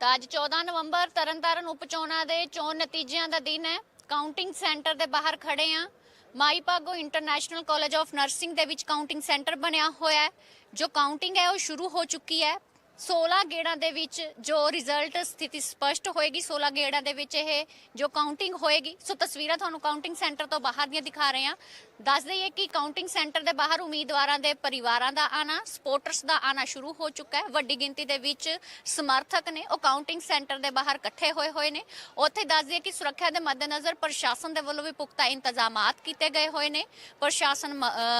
ਤਾਂ ਅੱਜ 14 ਨਵੰਬਰ ਤਰਨਤਾਰਨ ਉਪ ਚੋਣਾਂ ਦੇ ਚੋਣ ਨਤੀਜਿਆਂ ਦਾ ਦਿਨ ਹੈ। ਕਾਊਂਟਿੰਗ ਸੈਂਟਰ ਦੇ ਬਾਹਰ ਖੜੇ ਆ Mai Bhago International College of Nursing ਦੇ ਵਿੱਚ ਕਾਊਂਟਿੰਗ ਸੈਂਟਰ ਬਣਿਆ ਹੋਇਆ ਹੈ। ਜੋ ਕਾਊਂਟਿੰਗ ਹੈ, ਉਹ ਸ਼ੁਰੂ ਹੋ ਚੁੱਕੀ ਹੈ। 16 ਗੇੜਾਂ ਦੇ ਵਿੱਚ ਜੋ ਰਿਜ਼ਲਟ ਸਥਿਤੀ ਸਪਸ਼ਟ ਹੋਏਗੀ 16 ਗੇੜਾਂ ਦੇ ਵਿੱਚ ਇਹ ਜੋ ਕਾਊਂਟਿੰਗ ਹੋਏਗੀ। ਸੋ ਤਸਵੀਰਾਂ ਤੁਹਾਨੂੰ ਕਾਊਂਟਿੰਗ ਸੈਂਟਰ ਤੋਂ ਬਾਹਰ ਦੀਆਂ ਦਿਖਾ ਰਹੇ ਹਾਂ। ਦੱਸ ਦਈਏ ਕਿ ਕਾਊਂਟਿੰਗ ਸੈਂਟਰ ਦੇ ਬਾਹਰ ਉਮੀਦਵਾਰਾਂ ਦੇ ਪਰਿਵਾਰਾਂ ਦਾ ਆਣਾ ਸਪੋਰਟਰਸ ਦਾ ਆਣਾ ਸ਼ੁਰੂ ਹੋ ਚੁੱਕਾ ਹੈ। ਵੱਡੀ ਗਿਣਤੀ ਦੇ ਵਿੱਚ ਸਮਰਥਕ ਨੇ, ਉਹ ਕਾਊਂਟਿੰਗ ਸੈਂਟਰ ਦੇ ਬਾਹਰ ਇਕੱਠੇ ਹੋਏ ਹੋਏ ਨੇ। ਉੱਥੇ ਦੱਸ ਦਈਏ ਕਿ ਸੁਰੱਖਿਆ ਦੇ ਮੱਦੇਨਜ਼ਰ ਪ੍ਰਸ਼ਾਸਨ ਦੇ ਵੱਲੋਂ ਵੀ ਪੁਖਤਾ ਇੰਤਜ਼ਾਮਾਤ ਕੀਤੇ ਗਏ ਹੋਏ ਨੇ। ਪ੍ਰਸ਼ਾਸਨ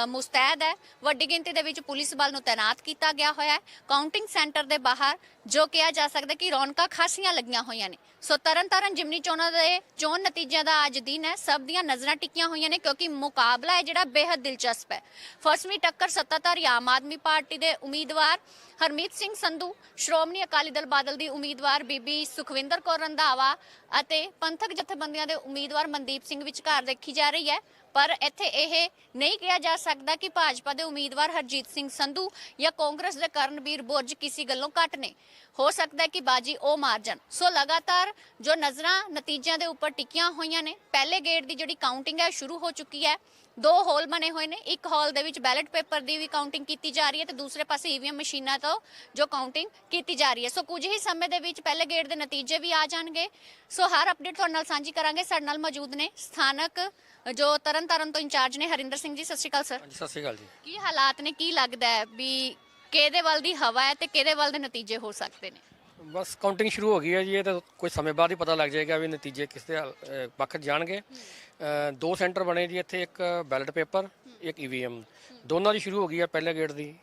ਮੁਸਤੈਦ ਹੈ। ਵੱਡੀ ਗਿਣਤੀ ਦੇ ਵਿੱਚ ਪੁਲਿਸ ਬਲ ਨੂੰ ਤਾਇਨਾਤ ਕੀਤਾ ਗਿਆ ਹੋਇਆ ਹੈ। ਕਾਊਂਟਿੰਗ ਸੈਂਟਰ ਦੇ ਬਾਹਰ ਜੋ ਕਿਹਾ ਜਾ ਸਕਦਾ ਕਿ ਰੌਣਕਾਂ ਖਾਸੀਆਂ ਲੱਗੀਆਂ ਹੋਈਆਂ ਨੇ। ਸੋ ਤਰਨਤਾਰਨ ਜਿਮਨੀ ਚੋਣਾਂ ਦੇ ਚੋਣ ਨਤੀਜਿਆਂ ਦਾ ਅੱਜ ਦਿਨ ਹੈ। ਸਭ ਦੀਆਂ ਨਜ਼ਰਾਂ ਟਿਕੀਆਂ ਹੋਈਆਂ ਨੇ ਕਿਉਂਕਿ ਮੁਕਾਬਲਾ ਹੈ ਜਿਹੜਾ ਬੇहद ਦਿਲਚਸਪ ਹੈ। ਫਸਵੀਂ ਟੱਕਰ ਸੱਤਾਧਾਰੀ ਆਮ ਆਦਮੀ ਪਾਰਟੀ ਦੇ ਉਮੀਦਵਾਰ ਹਰਮੀਤ ਸਿੰਘ ਸੰਧੂ, ਸ਼੍ਰੋਮਣੀ ਅਕਾਲੀ ਦਲ ਬਾਦਲ ਦੀ ਉਮੀਦਵਾਰ ਬੀਬੀ ਸੁਖਵਿੰਦਰ ਕੌਰ ਰੰਧਾਵਾ ਅਤੇ ਪੰਥਕ ਜਥੇਬੰਦੀਆਂ ਦੇ ਉਮੀਦਵਾਰ ਮਨਦੀਪ ਸਿੰਘ ਵਿਚਕਾਰ ਦੇਖੀ ਜਾ ਰਹੀ ਹੈ। ਪਰ ਇੱਥੇ ਇਹ ਨਹੀਂ ਕਿਹਾ ਜਾ ਸਕਦਾ ਕਿ ਭਾਜਪਾ ਦੇ ਉਮੀਦਵਾਰ ਹਰਜੀਤ ਸਿੰਘ ਸੰਧੂ ਜਾਂ ਕਾਂਗਰਸ ਦੇ ਕਰਨਵੀਰ ਬੁਰਜ ਕਿਸੇ ਗੱਲੋਂ ਘੱਟ ਨੇ। ਹੋ ਸਕਦਾ ਹੈ ਕਿ ਬਾਜੀ ਉਹ ਮਾਰ ਜਾਣ। ਸੋ ਲਗਾਤਾਰ ਜੋ ਨਜ਼ਰਾਂ ਨਤੀਜਿਆਂ ਦੇ ਉੱਪਰ ਟਿਕੀਆਂ ਹੋਈਆਂ ਨੇ, ਪਹਿਲੇ ਗੇੜ ਦੀ ਜਿਹੜੀ ਕਾਊਂਟਿੰਗ ਹੈ, ਸ਼ੁਰੂ ਹੋ ਚੁੱਕੀ ਹੈ। ਦੋ ਹਾਲ ਬਣੇ ਹੋਏ ਨੇ। ਇੱਕ ਹਾਲ ਦੇ ਵਿੱਚ ਬੈਲਟ ਪੇਪਰ ਦੀ ਵੀ ਕਾਊਂਟਿੰਗ ਕੀਤੀ ਜਾ ਰਹੀ ਹੈ ਤੇ ਦੂਸਰੇ ਪਾਸੇ ਈਵੀਐਮ ਮਸ਼ੀਨਾਂ ਤੋਂ ਜੋ ਕਾਊਂਟਿੰਗ ਕੀਤੀ ਜਾ ਰਹੀ ਹੈ। ਸੋ ਕੁਝ ਹੀ ਸਮੇਂ ਦੇ ਵਿੱਚ ਪਹਿਲੇ ਗੇੜ ਦੇ ਨਤੀਜੇ ਵੀ ਆ ਜਾਣਗੇ। ਸੋ ਹਰ ਅਪਡੇਟ ਤੁਹਾਡੇ ਨਾਲ ਸਾਂਝੀ ਕਰਾਂਗੇ। ਸਾਡੇ ਨਾਲ ਮੌਜੂਦ ਨੇ ਸਥਾਨਕ ਜੋ ਤਰਨਤਾਰਨ ਤੋਂ ਇੰਚਾਰਜ ਨੇ ਹਰਿੰਦਰ ਸਿੰਘ ਜੀ ਸਤਿ ਸ਼੍ਰੀ ਅਕਾਲ ਸਰ। ਹਾਂਜੀ ਸਤਿ ਸ਼੍ਰੀ ਅਕਾਲ ਜੀ। ਕੀ ਹਾਲਾਤ ਨੇ? ਕੀ ਲੱਗਦਾ ਹੈ ਵੀ ਕਿਹਦੇ ਵੱਲ ਦੀ ਹਵਾ ਹੈ ਤੇ ਕਿਹਦੇ ਵੱਲ ਦੇ ਨਤੀਜੇ ਹੋ ਸਕਦੇ ਨੇ? ਬਸ ਕਾਊਂਟਿੰਗ ਸ਼ੁਰੂ ਹੋ ਗਈ ਹੈ ਜੀ, ਇਹ ਤਾਂ ਕੁਝ ਸਮੇਂ ਬਾਅਦ ਹੀ ਪਤਾ ਲੱਗ ਜਾਏਗਾ ਵੀ ਨਤੀਜੇ ਕਿਸ ਦੇ ਹੱਲ- ਅਹ, ਪੱਖ 'ਚ ਜਾਣਗੇ। ਅਹ, ਦੋ ਸੈਂਟਰ ਬਣੇ ਜੀ ਇੱਥੇ, ਇੱਕ ਬੈਲਟ ਪੇਪਰ ਇੱਕ ਈਵੀਐਮ ਦੋਨਾਂ ਦੀ ਸ਼ੁਰੂ ਹੋ ਗਈ ਹੈ ਪਹਿਲੇ ਗੇੜ ਦੀ।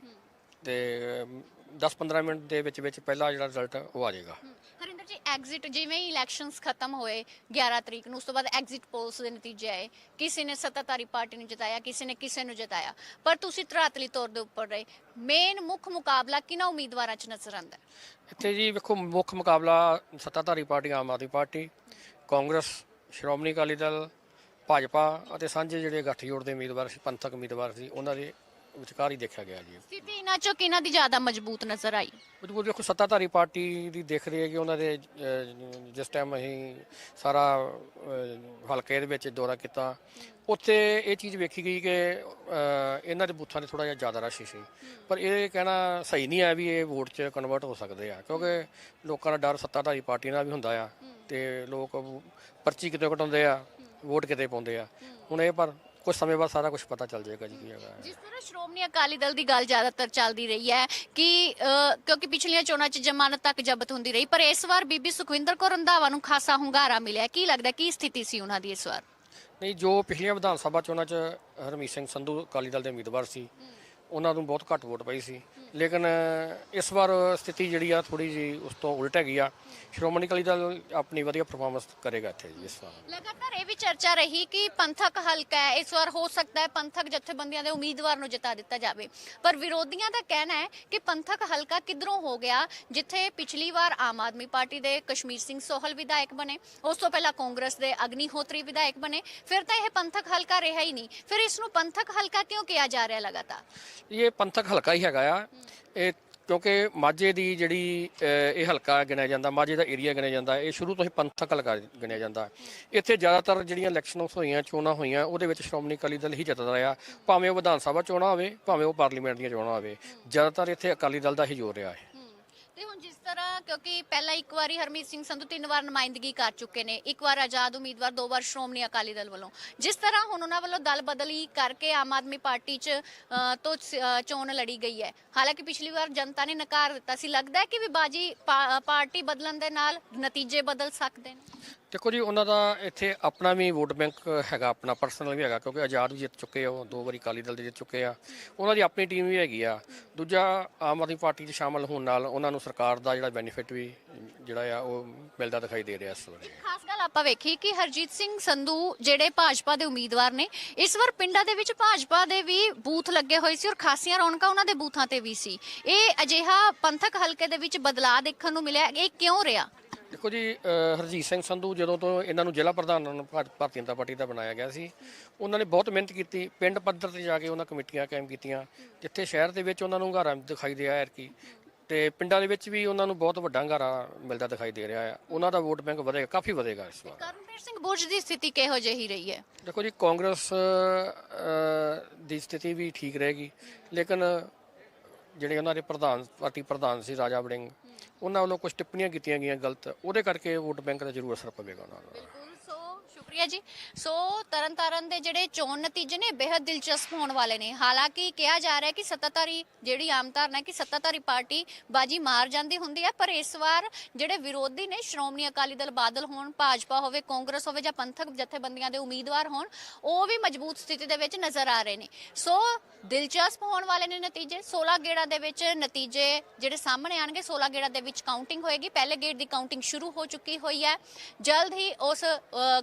ਤੇ 10-15 ਮਿੰਟ ਦੇ ਵਿੱਚ ਵਿੱਚ ਪਹਿਲਾ ਜਿਹੜਾ ਰਿਜ਼ਲਟ ਉਹ ਆ ਜਾਏਗਾ। ਹਰਿੰਦਰ ਐਗਜ਼ਿਟ ਜਿਵੇਂ ਹੀ ਇਲੈਕਸ਼ਨਸ ਖਤਮ ਹੋਏ 11 ਤਰੀਕ ਨੂੰ, ਉਸ ਤੋਂ ਬਾਅਦ ਐਗਜ਼ਿਟ ਪੋਲਸ ਦੇ ਨਤੀਜੇ ਆਏ। ਕਿਸੇ ਨੇ ਸੱਤਾਧਾਰੀ ਪਾਰਟੀ ਨੂੰ ਜਿਤਾਇਆ, ਕਿਸੇ ਨੇ ਕਿਸੇ ਨੂੰ ਜਿਤਾਇਆ। ਪਰ ਤੁਸੀਂ ਧਰਾਤਲੀ ਤੌਰ ਦੇ ਉੱਪਰ ਰਹੇ। ਮੇਨ ਮੁੱਖ ਮੁਕਾਬਲਾ ਕਿਹਨਾਂ ਉਮੀਦਵਾਰਾਂ 'ਚ ਨਜ਼ਰ ਆਉਂਦਾ? ਇੱਥੇ ਜੀ ਵੇਖੋ, ਮੁੱਖ ਮੁਕਾਬਲਾ ਸੱਤਾਧਾਰੀ party, Aam Aadmi Party, Congress, Shiromani Akali Dal, Bhajpa ਅਤੇ ਸਾਂਝੇ ਜਿਹੜੇ ਗੱਠਜੋੜ ਦੇ ਉਮੀਦਵਾਰ ਸੀ, ਪੰਥਕ ਉਮੀਦਵਾਰ ਸੀ, ਉਹਨਾਂ ਦੇ ਵਿਚਕਾਰ ਹੀ ਦੇਖਿਆ ਗਿਆ ਜੀ। ਸਥਿਤੀ ਇਹਨਾਂ 'ਚੋਂ ਕਿਹਨਾਂ ਦੀ ਜ਼ਿਆਦਾ ਮਜ਼ਬੂਤ ਨਜ਼ਰ ਆਈ? ਮਜਬੂਰ ਦੇਖੋ ਸੱਤਾਧਾਰੀ ਪਾਰਟੀ ਦੀ ਦੇਖ ਰਹੀ ਹੈ ਕਿ ਉਹਨਾਂ ਦੇ ਅਹ, ਜਿਸ ਟਾਈਮ ਅਸੀਂ ਸਾਰਾ ਅਹ, ਹਲਕੇ ਦੇ ਵਿੱਚ ਦੌਰਾ ਕੀਤਾ ਉੱਥੇ ਇਹ ਚੀਜ਼ ਵੇਖੀ ਗਈ ਕਿ ਅਹ, ਇਹਨਾਂ ਦੇ ਬੂਥਾਂ ਦੇ ਥੋੜਾ ਜਿਹਾ ਜ਼ਿਆਦਾ ਰਸ਼ ਸੀ। ਪਰ ਇਹ ਕਹਿਣਾ ਸਹੀ ਨਹੀਂ ਹੈ ਵੀ ਇਹ ਵੋਟ 'ਚ ਕਨਵਰਟ ਹੋ ਸਕਦੇ ਆ ਕਿਉਂਕਿ ਲੋਕਾਂ ਦਾ ਡਰ ਸੱਤਾਧਾਰੀ ਪਾਰਟੀ ਨਾਲ ਵੀ ਹੁੰਦਾ ਆ ਤੇ ਲੋਕ ਪਰਚੀ ਕਿਤੇ ਕਟਾਉਂਦੇ ਆ ਵੋਟ ਕਿਤੇ ਪਾਉਂਦੇ ਆ। ਹੁਣ ਇਹ ਪਰ ਕੁਝ ਸਮੇਂ ਬਾਅਦ ਸਾਰਾ ਕੁਝ ਪਤਾ ਚੱਲ ਜਾਏਗਾ ਜੀ ਕੀ ਹੈਗਾ ਜਿਸ ਤਰ੍ਹਾਂ ਸ਼੍ਰੋਮਣੀ ਅਕਾਲੀ ਦਲ ਦੀ ਗੱਲ ਜ਼ਿਆਦਾਤਰ ਚੱਲਦੀ ਰਹੀ ਹੈ ਕਿ ਅ, ਕਿਉਂਕਿ ਪਿਛਲੀਆਂ ਚੋਣਾਂ 'ਚ ਜ਼ਮਾਨਤ ਤੱਕ ਜ਼ਬਤ ਹੁੰਦੀ ਰਹੀ ਪਰ ਇਸ ਵਾਰ ਬੀਬੀ ਸੁਖਵਿੰਦਰ ਕੌਰ ਰੰਧਾਵਾ ਨੂੰ ਖਾਸਾ ਹੁੰਗਾਰਾ ਮਿਲਿਆ। ਕੀ ਲੱਗਦਾ ਕੀ ਸਥਿਤੀ ਸੀ ਉਹਨਾਂ ਦੀ ਇਸ ਵਾਰ? ਨਹੀਂ ਜੋ ਪਿਛਲੀਆਂ ਵਿਧਾਨ ਸਭਾ ਚੋਣਾਂ 'ਚ ਹਰਮੀਤ ਸਿੰਘ ਸੰਧੂ ਅਕਾਲੀ ਦਲ ਦੇ ਉਮੀਦਵਾਰ ਸੀ ਉਹਨਾਂ ਨੂੰ ਬਹੁਤ ਘੱਟ ਵੋਟ ਪਈ ਸੀ। ਲੇਕਿਨ ਇਸ ਵਾਰ ਸਥਿਤੀ ਜਿਹੜੀ ਆ ਥੋੜੀ ਜੀ ਉਸ ਤੋਂ ਉਲਟ ਹੈਗੀ ਆ। ਸ਼੍ਰੋਮਣੀ ਅਕਾਲੀ ਦਲ ਆਪਣੀ ਵਧੀਆ ਪਰਫਾਰਮੈਂਸ ਕਰੇਗਾ ਇੱਥੇ ਜੀ ਇਸ ਵਾਰ। ਲਗਾਤਾਰ ਇਹ ਵੀ ਚਰਚਾ ਰਹੀ ਕਿ ਪੰਥਕ ਹਲਕਾ ਹੈ ਇਸ ਵਾਰ ਹੋ ਸਕਦਾ ਹੈ ਪੰਥਕ ਜਥੇਬੰਦੀਆਂ ਦੇ ਉਮੀਦਵਾਰ ਨੂੰ ਜਿਤਾ ਦਿੱਤਾ ਜਾਵੇ। ਪਰ ਵਿਰੋਧੀਆਂ ਦਾ ਕਹਿਣਾ ਹੈ ਕਿ ਪੰਥਕ ਹਲਕਾ ਕਿਧਰੋਂ ਹੋ ਗਿਆ ਜਿੱਥੇ ਪਿਛਲੀ ਵਾਰ ਆਮ ਆਦਮੀ ਪਾਰਟੀ ਦੇ ਕਸ਼ਮੀਰ ਸਿੰਘ ਸੋਹਲ ਵਿਧਾਇਕ ਬਣੇ ਉਸ ਤੋਂ ਪਹਿਲਾਂ ਕਾਂਗਰਸ ਦੇ ਅਗਨੀਹੋਤਰੀ ਵਿਧਾਇਕ ਬਣੇ ਫਿਰ ਤਾਂ ਇਹ ਪੰਥਕ ਹਲਕਾ ਰਿਹਾ ਹੀ ਨਹੀਂ। ਫਿਰ ਇਸ ਨੂੰ ਪੰਥਕ ਹਲਕਾ ਕਿਉਂ ਕਿਹਾ ਜਾ ਰਿਹਾ ਲਗਾਤਾਰ? ਇਹ ਪੰਥਕ ਹਲਕਾ ਹੀ ਹੈਗਾ ਆ। ਇਹ ਕਿਉਂਕਿ ਮਾਝੇ ਦੀ ਜਿਹੜੀ ਇਹ ਹਲਕਾ ਗਿਣਿਆ ਜਾਂਦਾ, ਮਾਝੇ ਦਾ ਏਰੀਆ ਗਿਣਿਆ ਜਾਂਦਾ, ਇਹ ਸ਼ੁਰੂ ਤੋਂ ਹੀ ਪੰਥਕ ਹਲਕਾ ਗਿਣਿਆ ਜਾਂਦਾ। ਇੱਥੇ ਜ਼ਿਆਦਾਤਰ ਜਿਹੜੀਆਂ ਇਲੈਕਸ਼ਨਾਂ ਹੋਈਆਂ, ਚੋਣਾਂ ਹੋਈਆਂ, ਉਹਦੇ ਵਿੱਚ ਸ਼੍ਰੋਮਣੀ ਅਕਾਲੀ ਦਲ ਹੀ ਜਿੱਤਦਾ ਰਿਹਾ। ਭਾਵੇਂ ਉਹ ਵਿਧਾਨ ਸਭਾ ਚੋਣਾਂ ਹੋਵੇ, ਭਾਵੇਂ ਉਹ ਪਾਰਲੀਮੈਂਟ ਦੀਆਂ ਚੋਣਾਂ ਹੋਵੇ। ਜ਼ਿਆਦਾਤਰ ਇੱਥੇ ਅਕਾਲੀ ਦਲ ਦਾ ਹੀ ਜ਼ੋਰ ਰਿਹਾ ਹੈ। ਤੇ ਹੁਣ ਜਿਸ ਤਰ੍ਹਾਂ ਕਿਉਂਕਿ ਪਹਿਲਾਂ ਇੱਕ ਵਾਰੀ ਹਰਮੀਤ ਸਿੰਘ ਸੰਧੂ ਤਿੰਨ ਵਾਰ ਨੁਮਾਇੰਦਗੀ ਕਰ ਚੁੱਕੇ ਨੇ ਇੱਕ ਵਾਰ ਆਜ਼ਾਦ ਉਮੀਦਵਾਰ ਦੋ ਵਾਰ ਸ਼੍ਰੋਮਣੀ ਅਕਾਲੀ ਦਲ ਵੱਲੋਂ। ਜਿਸ ਤਰ੍ਹਾਂ ਹੁਣ ਉਹਨਾਂ ਵੱਲੋਂ ਦਲ ਬਦਲੀ ਕਰਕੇ ਆਮ ਆਦਮੀ ਪਾਰਟੀ 'ਚ ਅ, ਤੋਂ ਸ- ਅ, ਚੋਣ ਲੜੀ ਗਈ ਹੈ। ਹਾਲਾਂਕਿ ਪਿਛਲੀ ਵਾਰ ਜਨਤਾ ਨੇ ਨਕਾਰ ਦਿੱਤਾ ਸੀ। ਲੱਗਦਾ ਹੈ ਕਿ ਵੀ ਬਾਜੀ ਪਾ- ਪਾਰਟੀ ਬਦਲਣ ਦੇ ਨਾਲ ਨਤੀਜੇ ਬਦਲ ਸਕਦੇ ਨੇ। ਦੇਖੋ ਜੀ, ਉਹਨਾਂ ਦਾ ਇੱਥੇ ਆਪਣਾ ਵੀ ਵੋਟ ਬੈਂਕ ਹੈਗਾ, ਆਪਣਾ ਪਰਸਨਲ ਵੀ ਹੈਗਾ, ਕਿਉਂਕਿ ਆਜ਼ਾਦ ਵੀ ਜਿੱਤ ਚੁੱਕੇ ਆ, ਉਹ ਦੋ ਵਾਰੀ ਅਕਾਲੀ ਦਲ ਦੇ ਜਿੱਤ ਚੁੱਕੇ ਆ। ਉਹਨਾਂ ਦੀ ਆਪਣੀ ਟੀਮ ਵੀ ਹੈਗੀ ਆ। ਦੂਜਾ, ਆਮ ਆਦਮੀ ਪਾਰਟੀ 'ਚ ਸ਼ਾਮਲ ਹੋਣ ਨਾਲ ਉਹਨਾਂ ਨੂੰ ਸਰਕਾਰ ਦਾ ਜਿਹੜਾ ਬੈਨੀਫਿਟ ਵੀ ਜਿਹੜਾ ਆ, ਉਹ ਮਿਲਦਾ ਦਿਖਾਈ ਦੇ ਰਿਹਾ ਇਸ ਵੇਲੇ। ਖਾਸ ਗੱਲ ਆਪਾਂ ਵੇਖੀ ਕਿ ਹਰਜੀਤ ਸਿੰਘ ਸੰਧੂ ਜਿਹੜੇ ਭਾਜਪਾ ਦੇ ਉਮੀਦਵਾਰ ਨੇ, ਇਸ ਵਾਰ ਪਿੰਡਾਂ ਦੇ ਵਿੱਚ ਭਾਜਪਾ ਦੇ ਵੀ ਬੂਥ ਲੱਗੇ ਹੋਏ ਸੀ ਔਰ ਖਾਸੀਆਂ ਰੌਣਕਾਂ ਉਹਨਾਂ ਦੇ ਬੂਥਾਂ ਤੇ ਵੀ ਸੀ। ਇਹ ਅਜਿਹਾ ਪੰਥਕ ਹਲਕੇ ਦੇ ਵਿੱਚ ਬਦਲਾਅ ਦੇਖਣ ਨੂੰ ਮਿਲਿਆ। ਇਹ ਕਿਉਂ ਰਿਹਾ? ਦੇਖੋ ਜੀ ਹਰਜੀਤ ਸਿੰਘ ਸੰਧੂ ਜਦੋਂ ਤੋਂ ਇਹਨਾਂ ਨੂੰ ਜ਼ਿਲ੍ਹਾ ਪ੍ਰਧਾਨ ਭਾਰ- ਭਾਰਤੀ ਜਨਤਾ ਪਾਰਟੀ ਦਾ ਬਣਾਇਆ ਗਿਆ ਸੀ ਉਹਨਾਂ ਨੇ ਬਹੁਤ ਮਿਹਨਤ ਕੀਤੀ ਪਿੰਡ ਪੱਧਰ ਤੇ ਜਾ ਕੇ ਉਹਨਾਂ ਕਮੇਟੀਆਂ ਕਾਇਮ ਕੀਤੀਆਂ ਜਿੱਥੇ ਸ਼ਹਿਰ ਦੇ ਵਿੱਚ ਉਹਨਾਂ ਨੂੰ ਹੰਗਾਰਾ ਦਿਖਾਈ ਦਿਆ ਹੈ ਕਿ ਤੇ ਪਿੰਡਾਂ ਦੇ ਵਿੱਚ ਵੀ ਉਹਨਾਂ ਨੂੰ ਬਹੁਤ ਵੱਡਾ ਹੰਗਾਰਾ ਮਿਲਦਾ ਦਿਖਾਈ ਦੇ ਰਿਹਾ ਹੈ ਉਹਨਾਂ ਦਾ ਵੋਟ ਬੈਂਕ ਵਧੇਗਾ ਕਾਫੀ ਵਧੇਗਾ ਇਸ ਵਾਰ। ਕਰਨਵੀਰ ਸਿੰਘ ਬੁਰਜ ਦੀ ਸਥਿਤੀ ਕਿਹੋ ਜਿਹੀ ਰਹੀ ਹੈ? ਦੇਖੋ ਜੀ ਕਾਂਗਰਸ ਦੀ ਸਥਿਤੀ ਵੀ ਠੀਕ ਰਹੇਗੀ ਲੇਕਿਨ ਜਿਹੜੇ ਉਹਨਾਂ ਦੇ ਪ੍ਰਧਾਨ ਪਾਰਟੀ ਪ੍ਰਧਾਨ ਸੀ ਰਾਜਾ ਵੜਿੰਗ ਉਹਨਾਂ ਵੱਲੋਂ ਕੁਝ ਟਿੱਪਣੀਆਂ ਕੀਤੀਆਂ ਗਈਆਂ ਗਲਤ, ਉਹਦੇ ਕਰਕੇ ਵੋਟ ਬੈਂਕ ਦਾ ਜ਼ਰੂਰ ਅਸਰ ਪਵੇਗਾ ਉਹਨਾਂ ਦਾ। ਸ਼ੁਕਰੀਆ ਜੀ। ਸੋ ਤਰਨਤਾਰਨ ਦੇ ਜਿਹੜੇ ਚੋਣ ਨਤੀਜੇ ਨੇ ਬੇहद ਦਿਲਚਸਪ ਹੋਣ ਵਾਲੇ ਨੇ। ਹਾਲਾਂਕਿ ਕਿਹਾ ਜਾ ਰਿਹਾ ਹੈ ਕਿ ਸੱਤਾਧਾਰੀ ਜਿਹੜੀ ਆਮ ਧਾਰਨਾ ਹੈ ਕਿ ਸੱਤਾਧਾਰੀ ਪਾਰਟੀ ਬਾਜੀ ਮਾਰ ਜਾਂਦੀ ਹੁੰਦੀ ਹੈ, ਪਰ ਇਸ ਵਾਰ ਜਿਹੜੇ ਵਿਰੋਧੀ ਨੇ, ਸ਼੍ਰੋਮਣੀ ਅਕਾਲੀ ਦਲ ਬਾਦਲ ਹੋਣ, ਭਾਜਪਾ ਹੋਵੇ, ਕਾਂਗਰਸ ਹੋਵੇ ਜਾਂ ਪੰਥਕ ਜਥੇਬੰਦੀਆਂ ਦੇ ਉਮੀਦਵਾਰ ਹੋਣ, ਉਹ ਵੀ ਮਜ਼ਬੂਤ ਸਥਿਤੀ ਦੇ ਵਿੱਚ ਨਜ਼ਰ ਆ ਰਹੇ ਨੇ। ਸੋ ਦਿਲਚਸਪ ਹੋਣ ਵਾਲੇ ਨੇ ਨਤੀਜੇ। 16 ਗੇੜਾਂ ਦੇ ਵਿੱਚ ਨਤੀਜੇ ਜਿਹੜੇ ਸਾਹਮਣੇ ਆਣਗੇ 16 ਗੇੜਾਂ ਦੇ ਵਿੱਚ ਕਾਊਂਟਿੰਗ ਹੋਏਗੀ। ਪਹਿਲੇ ਗੇੜ ਦੀ ਕਾਊਂਟਿੰਗ ਸ਼ੁਰੂ ਹੋ ਚੁੱਕੀ ਹੋਈ ਹੈ। ਜਲਦ ਹੀ ਉਸ